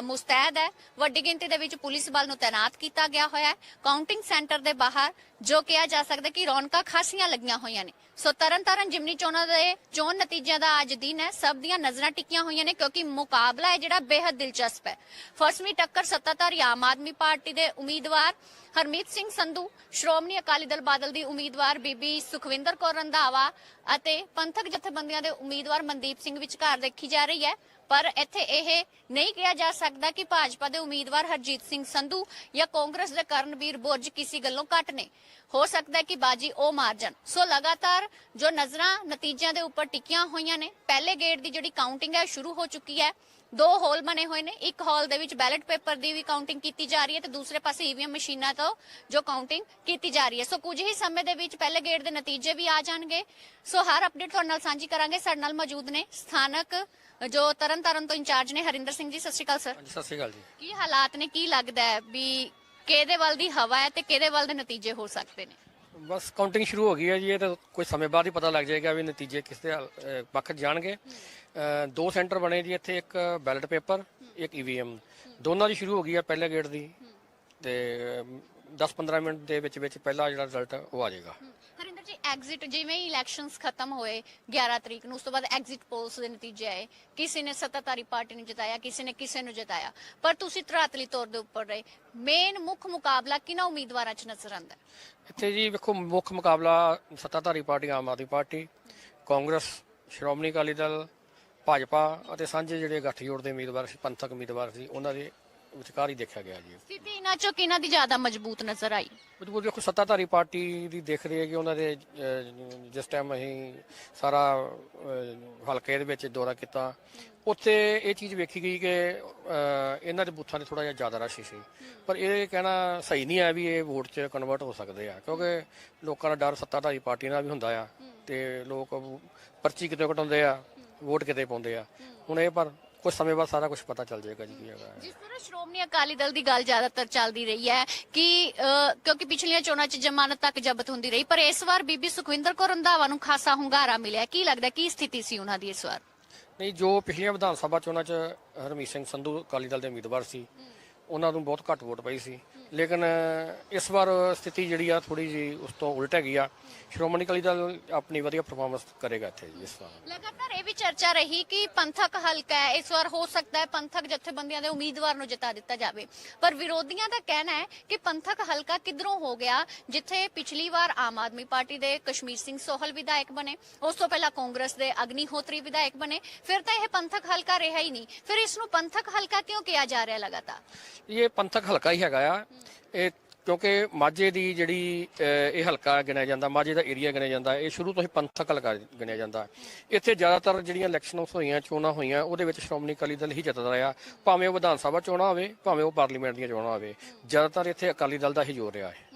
ਮੁਸਤੈਦ ਹੈ। ਵੱਡੀ ਗਿਣਤੀ ਦੇ ਵਿੱਚ ਪੁਲਿਸ ਬਲ ਨੂੰ ਤਾਇਨਾਤ ਕੀਤਾ ਗਿਆ ਹੋਇਆ ਹੈ। ਕਾਊਂਟਿੰਗ ਸੈਂਟਰ ਦੇ ਬਾਹਰ ਜੋ ਕਿਹਾ ਜਾ ਸਕਦਾ ਕਿ ਰੌਣਕਾਂ ਖਾਸੀਆਂ ਲੱਗੀਆਂ ਹੋਈਆਂ ਨੇ। ਸੋ ਤਰਨਤਾਰਨ ਜਿਮਨੀ ਚੋਣਾਂ ਦੇ ਚੋਣ ਨਤੀਜਿਆਂ ਦਾ ਅੱਜ ਦਿਨ ਹੈ। ਸਭ ਦੀਆਂ ਨਜ਼ਰਾਂ ਟਿਕੀਆਂ ਹੋਈਆਂ ਨੇ ਕਿਉਂਕਿ ਮੁਕਾਬਲਾ ਹੈ ਜਿਹੜਾ ਬੇहद ਦਿਲਚਸਪ ਹੈ। ਫਸਵੀਂ ਟੱਕਰ ਸੱਤਾਧਾਰੀ ਆਮ ਆਦਮੀ ਪਾਰਟੀ ਦੇ ਉਮੀਦਵਾਰ ਹਰਮੀਤ ਸਿੰਘ ਸੰਧੂ, ਸ਼੍ਰੋਮਣੀ ਅਕਾਲੀ ਦਲ ਬਾਦਲ ਦੀ ਉਮੀਦਵਾਰ ਬੀਬੀ ਸੁਖਵਿੰਦਰ ਕੌਰ ਰੰਧਾਵਾ ਅਤੇ ਪੰਥਕ ਜਥੇਬੰਦੀਆਂ ਦੇ ਉਮੀਦਵਾਰ ਮਨਦੀਪ ਸਿੰਘ ਵਿਚਕਾਰ ਦੇਖੀ ਜਾ ਰਹੀ ਹੈ। ਪਰ ਇੱਥੇ ਇਹ ਨਹੀਂ ਕਿਹਾ ਜਾ ਸਕਦਾ ਕਿ ਭਾਜਪਾ ਦੇ ਉਮੀਦਵਾਰ ਹਰਜੀਤ ਸਿੰਘ ਸੰਧੂ ਜਾਂ ਕਾਂਗਰਸ ਦੇ ਕਰਨਵੀਰ ਬੁਰਜ ਕਿਸੇ ਗੱਲੋਂ ਘੱਟ ਨੇ। ਹੋ ਸਕਦਾ ਹੈ ਕਿ ਬਾਜੀ ਉਹ ਮਾਰ ਜਾਣ। ਸੋ ਲਗਾਤਾਰ ਜੋ ਨਜ਼ਰਾਂ ਨਤੀਜਿਆਂ ਦੇ ਉੱਪਰ ਟਿਕੀਆਂ ਹੋਈਆਂ ਨੇ ਪਹਿਲੇ ਗੇੜ ਦੀ ਜਿਹੜੀ ਕਾਊਂਟਿੰਗ ਹੈ ਸ਼ੁਰੂ ਹੋ ਚੁੱਕੀ ਹੈ। ਦੋ ਹਾਲ ਬਣੇ ਹੋਏ ਨੇ ਇੱਕ ਹਾਲ ਦੇ ਵਿੱਚ ਬੈਲਟ ਪੇਪਰ ਦੀ ਵੀ ਕਾਊਂਟਿੰਗ ਕੀਤੀ ਜਾ ਰਹੀ ਹੈ ਤੇ ਦੂਸਰੇ ਪਾਸੇ ਈਵੀਐਮ ਮਸ਼ੀਨਾਂ ਤੋਂ ਜੋ ਕਾਊਂਟਿੰਗ ਕੀਤੀ ਜਾ ਰਹੀ ਹੈ। ਸੋ ਕੁਝ ਹੀ ਸਮੇਂ ਦੇ ਵਿੱਚ ਪਹਿਲੇ ਗੇੜ ਦੇ ਨਤੀਜੇ ਵੀ ਆ ਜਾਣਗੇ। ਸੋ ਹਰ ਅਪਡੇਟ ਤੁਹਾਡੇ ਨਾਲ ਸਾਂਝੀ ਕਰਾਂਗੇ। ਸਾਡੇ ਨਾਲ ਮੌਜੂਦ ਨੇ ਸਥਾਨਕ ਜੋ ਤਰਨਤਾਰਨ ਤੋਂ ਇੰਚਾਰਜ ਨੇ ਹਰਿੰਦਰ ਸਿੰਘ ਜੀ ਸਤਿ ਸ਼੍ਰੀ ਅਕਾਲ ਸਰ। ਸਤਿ ਸ਼੍ਰੀ ਅਕਾਲ ਜੀ। ਕੀ ਹਾਲਾਤ ਨੇ? ਕੀ ਲੱਗਦਾ ਹੈ ਵੀ ਕਿਹਦੇ ਵੱਲ ਦੀ ਹਵਾ ਹੈ ਤੇ ਕਿਹਦੇ ਵੱਲ ਦੇ ਨਤੀਜੇ ਹੋ ਸਕਦੇ ਨੇ? ਬਸ ਕਾਊਂਟਿੰਗ ਸ਼ੁਰੂ ਹੋ ਗਈ ਹੈ ਜੀ, ਇਹ ਤਾਂ ਕੁਝ ਸਮੇਂ ਬਾਅਦ ਹੀ ਪਤਾ ਲੱਗ ਜਾਏਗਾ ਵੀ ਨਤੀਜੇ ਕਿਸ ਦੇ ਹੱਲ- ਪੱਖ 'ਚ ਜਾਣਗੇ। ਅਹ, ਦੋ ਸੈਂਟਰ ਬਣੇ ਜੀ ਇੱਥੇ, ਇੱਕ ਬੈਲਟ ਪੇਪਰ ਇੱਕ ਈਵੀਐਮ ਦੋਨਾਂ ਦੀ ਸ਼ੁਰੂ ਹੋ ਗਈ ਹੈ ਪਹਿਲੇ ਗੇਟ ਦੀ। ਤੇ 10-15 ਮਿੰਟ ਦੇ ਵਿੱਚ ਵਿੱਚ ਪਹਿਲਾ ਜਿਹੜਾ ਰਿਜ਼ਲਟ ਉਹ ਆ ਜਾਏਗਾ। ਹਰਿੰਦਰ ਜੀ ਐਗਜ਼ਿਟ ਜਿਵੇਂ ਹੀ ਇਲੈਕਸ਼ਨਸ ਖਤਮ ਹੋਏ 11 ਤਰੀਕ ਨੂੰ, ਉਸ ਤੋਂ ਬਾਅਦ ਐਗਜ਼ਿਟ ਪੋਲਸ ਦੇ ਨਤੀਜੇ ਆਏ। ਕਿਸੇ ਨੇ ਸੱਤਾਧਾਰੀ ਪਾਰਟੀ ਨੂੰ ਜਿਤਾਇਆ, ਕਿਸੇ ਨੇ ਕਿਸੇ ਨੂੰ ਜਿਤਾਇਆ। ਪਰ ਤੁਸੀਂ ਧਰਾਤਲੀ ਤੌਰ ਦੇ ਉੱਪਰ ਰਹੇ। ਮੇਨ ਮੁੱਖ ਮੁਕਾਬਲਾ ਕਿਹਨਾਂ ਉਮੀਦਵਾਰਾਂ 'ਚ ਨਜ਼ਰ ਆਉਂਦਾ? ਇੱਥੇ ਜੀ ਵੇਖੋ, ਮੁੱਖ ਮੁਕਾਬਲਾ ਸੱਤਾਧਾਰੀ party, Aam Aadmi Party, Congress, Shiromani Akali Dal, Bhajpa ਅਤੇ ਸਾਂਝੇ ਜਿਹੜੇ ਗੱਠਜੋੜ ਦੇ ਉਮੀਦਵਾਰ ਸੀ, ਪੰਥਕ ਉਮੀਦਵਾਰ ਸੀ, ਉਹਨਾਂ ਦੇ ਵਿਚਕਾਰ ਹੀ ਦੇਖਿਆ ਗਿਆ ਜੀ। ਸਥਿਤੀ ਇਹਨਾਂ ਚੋਂ ਕਿਹਨਾਂ ਦੀ ਜ਼ਿਆਦਾ ਮਜ਼ਬੂਤ ਨਜ਼ਰ ਆਈ? ਉਹ ਦੇਖੋ ਸੱਤਾਧਾਰੀ ਪਾਰਟੀ ਦੀ ਦੇਖ ਰਹੀ ਹੈ ਕਿ ਉਹਨਾਂ ਦੇ ਅਹ, ਜਿਸ ਟਾਈਮ ਅਸੀਂ ਸਾਰਾ ਅਹ, ਹਲਕੇ ਦੇ ਵਿੱਚ ਦੌਰਾ ਕੀਤਾ ਉੱਥੇ ਇਹ ਚੀਜ਼ ਵੇਖੀ ਗਈ ਕਿ ਅਹ, ਇਹਨਾਂ ਦੇ ਬੂਥਾਂ 'ਤੇ ਥੋੜਾ ਜਿਹਾ ਜ਼ਿਆਦਾ ਰਸ਼ ਸੀ। ਪਰ ਇਹ ਕਹਿਣਾ ਸਹੀ ਨਹੀਂ ਹੈ ਵੀ ਇਹ ਵੋਟ 'ਚ ਕਨਵਰਟ ਹੋ ਸਕਦੇ ਆ ਕਿਉਂਕਿ ਲੋਕਾਂ ਦਾ ਡਰ ਸੱਤਾਧਾਰੀ ਪਾਰਟੀ ਨਾਲ ਵੀ ਹੁੰਦਾ ਆ ਤੇ ਲੋਕ ਪਰਚੀ ਕਿਤੇ ਕਟਾਉਂਦੇ ਆ ਵੋਟ ਕਿਤੇ ਪਾਉਂਦੇ ਆ। ਹੁਣ ਇਹ ਪਰ ਕੁਝ ਸਮੇਂ ਬਾਅਦ ਸਾਰਾ ਕੁਝ ਪਤਾ ਚੱਲ ਜਾਏਗਾ ਜੀ ਕੀ ਹੈਗਾ। ਜਿਸ ਤਰ੍ਹਾਂ ਸ਼੍ਰੋਮਣੀ ਅਕਾਲੀ ਦਲ ਦੀ ਗੱਲ ਜ਼ਿਆਦਾਤਰ ਚੱਲਦੀ ਰਹੀ ਹੈ ਕਿ ਕਿਉਂਕਿ ਪਿਛਲੀਆਂ ਚੋਣਾਂ 'ਚ ਜ਼ਮਾਨਤ ਤੱਕ ਜ਼ਬਤ ਹੁੰਦੀ ਰਹੀ ਪਰ ਇਸ ਵਾਰ ਬੀਬੀ ਸੁਖਵਿੰਦਰ ਕੌਰ ਰੰਧਾਵਾ ਨੂੰ ਖਾਸਾ ਹੁੰਗਾਰਾ ਮਿਲਿਆ। ਕੀ ਲੱਗਦਾ ਕੀ ਸਥਿਤੀ ਸੀ ਉਹਨਾਂ ਦੀ ਇਸ ਵਾਰ? ਨਹੀਂ ਜੋ ਪਿਛਲੀਆਂ ਵਿਧਾਨ ਸਭਾ ਚੋਣਾਂ 'ਚ ਹਰਮੀਤ ਸਿੰਘ ਸੰਧੂ ਅਕਾਲੀ ਦਲ ਦੇ ਉਮੀਦਵਾਰ ਸੀ ਉਹਨਾਂ ਨੂੰ ਬਹੁਤ ਘੱਟ ਵੋਟ ਪਈ ਸੀ। ਲੇਕਿਨ ਇਸ ਵਾਰ ਸਥਿਤੀ ਜਿਹੜੀ ਆ ਥੋੜੀ ਜੀ ਉਸ ਤੋਂ ਉਲਟ ਹੈਗੀ ਆ। ਸ਼੍ਰੋਮਣੀ ਅਕਾਲੀ ਦਲ ਆਪਣੀ ਵਧੀਆ ਪਰਫਾਰਮੈਂਸ ਕਰੇਗਾ ਇੱਥੇ ਜੀ ਇਸ ਵਾਰ। ਲਗਾਤਾਰ ਇਹ ਵੀ ਚਰਚਾ ਰਹੀ ਕਿ ਪੰਥਕ ਹਲਕਾ ਹੈ ਇਸ ਵਾਰ ਹੋ ਸਕਦਾ ਹੈ ਪੰਥਕ ਜਥੇਬੰਦੀਆਂ ਦੇ ਉਮੀਦਵਾਰ ਨੂੰ ਜਿਤਾ ਦਿੱਤਾ ਜਾਵੇ। ਪਰ ਵਿਰੋਧੀਆਂ ਦਾ ਕਹਿਣਾ ਹੈ ਕਿ ਪੰਥਕ ਹਲਕਾ ਕਿਧਰੋਂ ਹੋ ਗਿਆ ਜਿੱਥੇ ਪਿਛਲੀ ਵਾਰ ਆਮ ਆਦਮੀ ਪਾਰਟੀ ਦੇ ਕਸ਼ਮੀਰ ਸਿੰਘ ਸੋਹਲ ਵਿਧਾਇਕ ਬਣੇ ਉਸ ਤੋਂ ਪਹਿਲਾਂ ਕਾਂਗਰਸ ਦੇ ਅਗਨੀਹੋਤਰੀ ਵਿਧਾਇਕ ਬਣੇ ਫਿਰ ਤਾਂ ਇਹ ਪੰਥਕ ਹਲਕਾ ਰਿਹਾ ਹੀ ਨਹੀਂ। ਫਿਰ ਇਸ ਨੂੰ ਪੰਥਕ ਹਲਕਾ ਕਿਉਂ ਕਿਹਾ ਜਾ ਰਿਹਾ ਲਗਾਤਾਰ? ਇਹ ਪੰਥਕ ਹਲਕਾ ਹੀ ਹੈਗਾ ਆ। ਇਹ ਕਿਉਂਕਿ ਮਾਝੇ ਦੀ ਜਿਹੜੀ ਇਹ ਹਲਕਾ ਗਿਣਿਆ ਜਾਂਦਾ, ਮਾਝੇ ਦਾ ਏਰੀਆ ਗਿਣਿਆ ਜਾਂਦਾ, ਇਹ ਸ਼ੁਰੂ ਤੋਂ ਹੀ ਪੰਥਕ ਹਲਕਾ ਗਿਣਿਆ ਜਾਂਦਾ। ਇੱਥੇ ਜ਼ਿਆਦਾਤਰ ਜਿਹੜੀਆਂ ਇਲੈਕਸ਼ਨਸ ਹੋਈਆਂ, ਚੋਣਾਂ ਹੋਈਆਂ, ਉਹਦੇ ਵਿੱਚ ਸ਼੍ਰੋਮਣੀ ਅਕਾਲੀ ਦਲ ਹੀ ਜਿੱਤਦਾ ਰਿਹਾ। ਭਾਵੇਂ ਉਹ ਵਿਧਾਨ ਸਭਾ ਚੋਣਾਂ ਹੋਵੇ, ਭਾਵੇਂ ਉਹ ਪਾਰਲੀਮੈਂਟ ਦੀਆਂ ਚੋਣਾਂ ਹੋਵੇ। ਜ਼ਿਆਦਾਤਰ ਇੱਥੇ ਅਕਾਲੀ ਦਲ ਦਾ ਹੀ ਜ਼ੋਰ ਰਿਹਾ ਹੈ।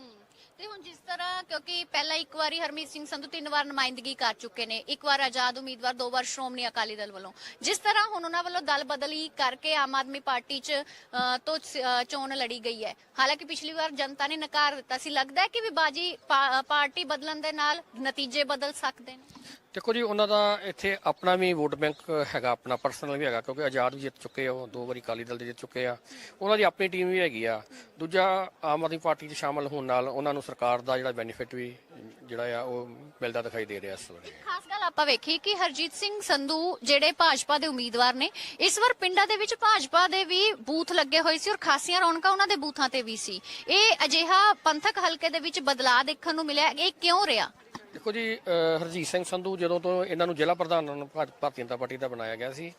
ਤੇ ਹੁਣ ਜਿਸ ਤਰ੍ਹਾਂ ਕਿਉਂਕਿ ਪਹਿਲਾਂ ਇੱਕ ਵਾਰੀ ਹਰਮੀਤ ਸਿੰਘ ਸੰਧੂ ਤਿੰਨ ਵਾਰ ਨੁਮਾਇੰਦਗੀ ਕਰ ਚੁੱਕੇ ਨੇ ਇੱਕ ਵਾਰ ਆਜ਼ਾਦ ਉਮੀਦਵਾਰ ਦੋ ਵਾਰ ਸ਼੍ਰੋਮਣੀ ਅਕਾਲੀ ਦਲ ਵੱਲੋਂ। ਜਿਸ ਤਰ੍ਹਾਂ ਹੁਣ ਉਹਨਾਂ ਵੱਲੋਂ ਦਲ ਬਦਲੀ ਕਰਕੇ ਆਮ ਆਦਮੀ ਪਾਰਟੀ 'ਚ ਅ, ਤੋਂ ਸ- ਅ, ਚੋਣ ਲੜੀ ਗਈ ਹੈ। ਹਾਲਾਂਕਿ ਪਿਛਲੀ ਵਾਰ ਜਨਤਾ ਨੇ ਨਕਾਰ ਦਿੱਤਾ ਸੀ। ਲੱਗਦਾ ਹੈ ਕਿ ਵੀ ਬਾਜੀ ਪਾ- ਪਾਰਟੀ ਬਦਲਣ ਦੇ ਨਾਲ ਨਤੀਜੇ ਬਦਲ ਸਕਦੇ ਨੇ। ਦੇਖੋ ਜੀ, ਉਹਨਾਂ ਦਾ ਇੱਥੇ ਆਪਣਾ ਵੀ ਵੋਟ ਬੈਂਕ ਹੈਗਾ, ਆਪਣਾ ਪਰਸਨਲ ਵੀ ਹੈਗਾ, ਕਿਉਂਕਿ ਆਜ਼ਾਦ ਵੀ ਜਿੱਤ ਚੁੱਕੇ ਆ, ਉਹ ਦੋ ਵਾਰੀ ਅਕਾਲੀ ਦਲ ਦੇ ਜਿੱਤ ਚੁੱਕੇ ਆ। ਉਹਨਾਂ ਦੀ ਆਪਣੀ ਟੀਮ ਵੀ ਹੈਗੀ ਆ। ਦੂਜਾ, ਆਮ ਆਦਮੀ ਪਾਰਟੀ 'ਚ ਸ਼ਾਮਲ ਹੋਣ ਨਾਲ ਉਹਨਾਂ ਨੂੰ ਸਰਕਾਰ ਦਾ ਜਿਹੜਾ ਬੈਨੀਫਿਟ ਵੀ, ਜਿਹੜਾ ਆ, ਉਹ ਮਿਲਦਾ ਦਿਖਾਈ ਦੇ ਰਿਹਾ ਇਸ ਵੇਲੇ। ਖਾਸ ਗੱਲ ਆਪਾਂ ਵੇਖੀ ਕਿ ਹਰਜੀਤ ਸਿੰਘ ਸੰਧੂ ਜਿਹੜੇ ਭਾਜਪਾ ਦੇ ਉਮੀਦਵਾਰ ਨੇ, ਇਸ ਵਾਰ ਪਿੰਡਾਂ ਦੇ ਵਿੱਚ ਭਾਜਪਾ ਦੇ ਵੀ ਬੂਥ ਲੱਗੇ ਹੋਏ ਸੀ ਔਰ ਖਾਸੀਆਂ ਰੌਣਕਾਂ ਉਹਨਾਂ ਦੇ ਬੂਥਾਂ ਤੇ ਵੀ ਸੀ। ਇਹ ਅਜਿਹਾ ਪੰਥਕ ਹਲਕੇ ਦੇ ਵਿੱਚ ਬਦਲਾਅ ਦੇਖਣ ਨੂੰ ਮਿਲਿਆ। ਇਹ ਕਿਉਂ ਰਿਹਾ? ਦੇਖੋ ਜੀ ਹਰਜੀਤ ਸਿੰਘ ਸੰਧੂ ਜਦੋਂ ਤੋਂ ਇਹਨਾਂ ਨੂੰ ਜ਼ਿਲ੍ਹਾ ਪ੍ਰਧਾਨ ਭਾਰਤੀ ਜਨਤਾ ਪਾਰਟੀ ਦਾ ਬਣਾਇਆ ਗਿਆ ਸੀ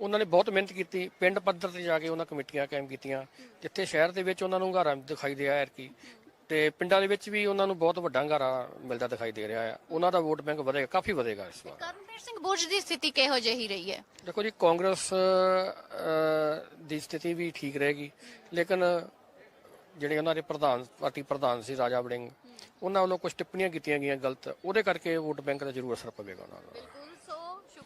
ਉਹਨਾਂ ਨੇ ਬਹੁਤ ਮਿਹਨਤ ਕੀਤੀ ਪਿੰਡ ਪੱਧਰ ਤੇ ਜਾ ਕੇ ਉਹਨਾਂ ਕਮੇਟੀਆਂ ਕਾਇਮ ਕੀਤੀਆਂ ਜਿੱਥੇ ਸ਼ਹਿਰ ਦੇ ਵਿੱਚ ਉਹਨਾਂ ਨੂੰ ਹੰਗਾਰਾ ਦਿਖਾਈ ਦੇ ਰਿਹਾ ਕਿ ਤੇ ਪਿੰਡਾਂ ਦੇ ਵਿੱਚ ਵੀ ਉਹਨਾਂ ਨੂੰ ਬਹੁਤ ਵੱਡਾ ਹੰਗਾਰਾ ਮਿਲਦਾ ਦਿਖਾਈ ਦੇ ਰਿਹਾ ਹੈ ਉਹਨਾਂ ਦਾ ਵੋਟ ਬੈਂਕ ਵਧੇਗਾ ਕਾਫੀ ਵਧੇਗਾ ਇਸ ਵਾਰ। ਕਰਨਵੀਰ ਸਿੰਘ ਬੁਰਜ ਦੀ ਸਥਿਤੀ ਕਿਹੋ ਜਿਹੀ ਰਹੀ ਹੈ? ਦੇਖੋ ਜੀ ਕਾਂਗਰਸ ਦੀ ਸਥਿਤੀ ਵੀ ਠੀਕ ਰਹੇਗੀ ਲੇਕਿਨ ਜਿਹੜੇ ਉਹਨਾਂ ਦੇ ਪ੍ਰਧਾਨ ਪਾਰਟੀ ਪ੍ਰਧਾਨ ਸੀ ਰਾਜਾ ਵੜਿੰਗ ਉਹਨਾਂ ਵੱਲੋਂ ਕੁਝ ਟਿੱਪਣੀਆਂ ਕੀਤੀਆਂ ਗਈਆਂ ਗਲਤ, ਉਹਦੇ ਕਰਕੇ ਵੋਟ ਬੈਂਕ ਦਾ ਜ਼ਰੂਰ ਅਸਰ ਪਵੇਗਾ ਉਹਨਾਂ ਦਾ।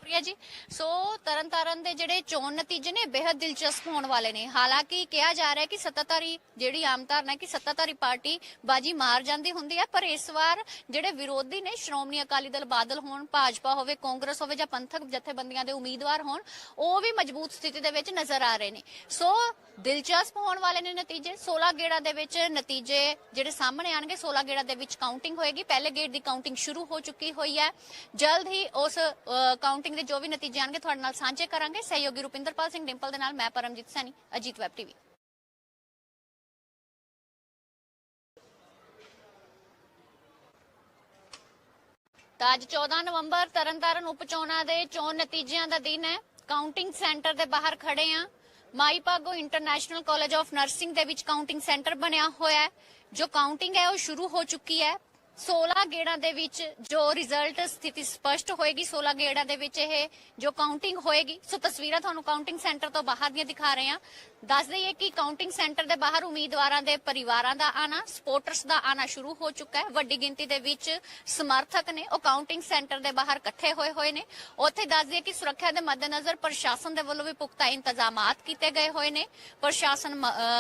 ਬਿਲਕੁਲ ਸੋ ਸ਼ੁਕਰੀਆ ਜੀ। ਸੋ ਤਰਨਤਾਰਨ ਦੇ ਜਿਹੜੇ ਚੋਣ ਨਤੀਜੇ ਨੇ ਬੇहद ਦਿਲਚਸਪ ਹੋਣ ਵਾਲੇ ਨੇ। ਹਾਲਾਂਕਿ ਕਿਹਾ ਜਾ ਰਿਹਾ ਹੈ ਕਿ ਸੱਤਾਧਾਰੀ ਜਿਹੜੀ ਆਮ ਧਾਰਨਾ ਹੈ ਕਿ ਸੱਤਾਧਾਰੀ ਪਾਰਟੀ ਬਾਜੀ ਮਾਰ ਜਾਂਦੀ ਹੁੰਦੀ ਹੈ, ਪਰ ਇਸ ਵਾਰ ਜਿਹੜੇ ਵਿਰੋਧੀ ਨੇ, ਸ਼੍ਰੋਮਣੀ ਅਕਾਲੀ ਦਲ ਬਾਦਲ ਹੋਣ, ਭਾਜਪਾ ਹੋਵੇ, ਕਾਂਗਰਸ ਹੋਵੇ ਜਾਂ ਪੰਥਕ ਜਥੇਬੰਦੀਆਂ ਦੇ ਉਮੀਦਵਾਰ ਹੋਣ, ਉਹ ਵੀ ਮਜ਼ਬੂਤ ਸਥਿਤੀ ਦੇ ਵਿੱਚ ਨਜ਼ਰ ਆ ਰਹੇ ਨੇ। ਸੋ ਦਿਲਚਸਪ ਹੋਣ ਵਾਲੇ ਨੇ ਨਤੀਜੇ। 16 ਗੇੜਾ ਦੇ ਵਿੱਚ ਨਤੀਜੇ ਜਿਹੜੇ ਸਾਹਮਣੇ ਆਣਗੇ 16 ਗੇੜਾ ਦੇ ਵਿੱਚ ਕਾਊਂਟਿੰਗ ਹੋਏਗੀ। ਪਹਿਲੇ ਗੇੜ ਦੀ ਕਾਊਂਟਿੰਗ ਸ਼ੁਰੂ ਹੋ ਚੁੱਕੀ ਹੋਈ ਹੈ। ਜਲਦ ਹੀ ਉਸ ਕਾਊਂਟਿੰਗ ਦੇ ਜੋ ਵੀ ਨਤੀਜੇ ਆਣਗੇ, ਤੁਹਾਡੇ ਨਾਲ ਸਾਂਝੇ ਕਰਾਂਗੇ। ਸਹਿਯੋਗੀ ਰੁਪਿੰਦਰਪਾਲ ਸਿੰਘ ਡਿੰਪਲ ਦੇ ਨਾਲ ਮੈਂ ਪਰਮਜੀਤ ਸੈਣੀ, ਅਜੀਤ ਵੈਬ ਟੀਵੀ। ਤਾਂ ਅੱਜ 14 ਨਵੰਬਰ, ਤਰਨਤਾਰਨ ਉਪ ਚੋਣਾਂ ਦੇ ਚੋਣ ਨਤੀਜਿਆਂ ਦਾ ਦਿਨ ਹੈ। ਕਾਊਂਟਿੰਗ ਸੈਂਟਰ ਦੇ ਬਾਹਰ ਖੜੇ ਆ। Mai Bhago International College of Nursing ਦੇ ਵਿੱਚ ਕਾਊਂਟਿੰਗ ਸੈਂਟਰ ਬਣਿਆ ਹੋਇਆ ਹੈ। ਜੋ ਕਾਊਂਟਿੰਗ ਹੈ, ਉਹ ਸ਼ੁਰੂ ਹੋ ਚੁੱਕੀ ਹੈ। 16 ਗੇੜਾਂ ਦੇ ਵਿੱਚ ਜੋ ਰਿਜ਼ਲਟ ਸਥਿਤੀ ਸਪਸ਼ਟ ਹੋਏਗੀ 16 ਗੇੜਾਂ ਦੇ ਵਿੱਚ ਇਹ ਜੋ ਕਾਊਂਟਿੰਗ ਹੋਏਗੀ, ਸੋ ਤਸਵੀਰਾਂ ਤੁਹਾਨੂੰ ਕਾਊਂਟਿੰਗ ਸੈਂਟਰ ਤੋਂ ਬਾਹਰ ਦੀਆਂ ਦਿਖਾ ਰਹੇ ਹਾਂ। ਦੱਸ ਦਈਏ ਕਿ ਕਾਊਂਟਿੰਗ ਸੈਂਟਰ ਦੇ ਬਾਹਰ ਉਮੀਦਵਾਰਾਂ ਦੇ ਪਰਿਵਾਰਾਂ ਦਾ ਆਣਾ ਸਪੋਰਟਰਸ ਦਾ ਆਣਾ ਸ਼ੁਰੂ ਹੋ ਚੁੱਕਾ ਹੈ। ਵੱਡੀ ਗਿਣਤੀ ਦੇ ਵਿੱਚ ਸਮਰਥਕ ਨੇ, ਉਹ ਕਾਊਂਟਿੰਗ ਸੈਂਟਰ ਦੇ ਬਾਹਰ ਇਕੱਠੇ ਹੋਏ ਹੋਏ ਨੇ। ਉੱਥੇ ਦੱਸ ਦਈਏ ਕਿ ਸੁਰੱਖਿਆ ਦੇ ਮੱਦੇਨਜ਼ਰ ਪ੍ਰਸ਼ਾਸਨ ਦੇ ਵੱਲੋਂ ਵੀ ਪੁਖਤਾ ਇੰਤਜ਼ਾਮਾਤ ਕੀਤੇ ਗਏ ਹੋਏ ਨੇ। ਪ੍ਰਸ਼ਾਸਨ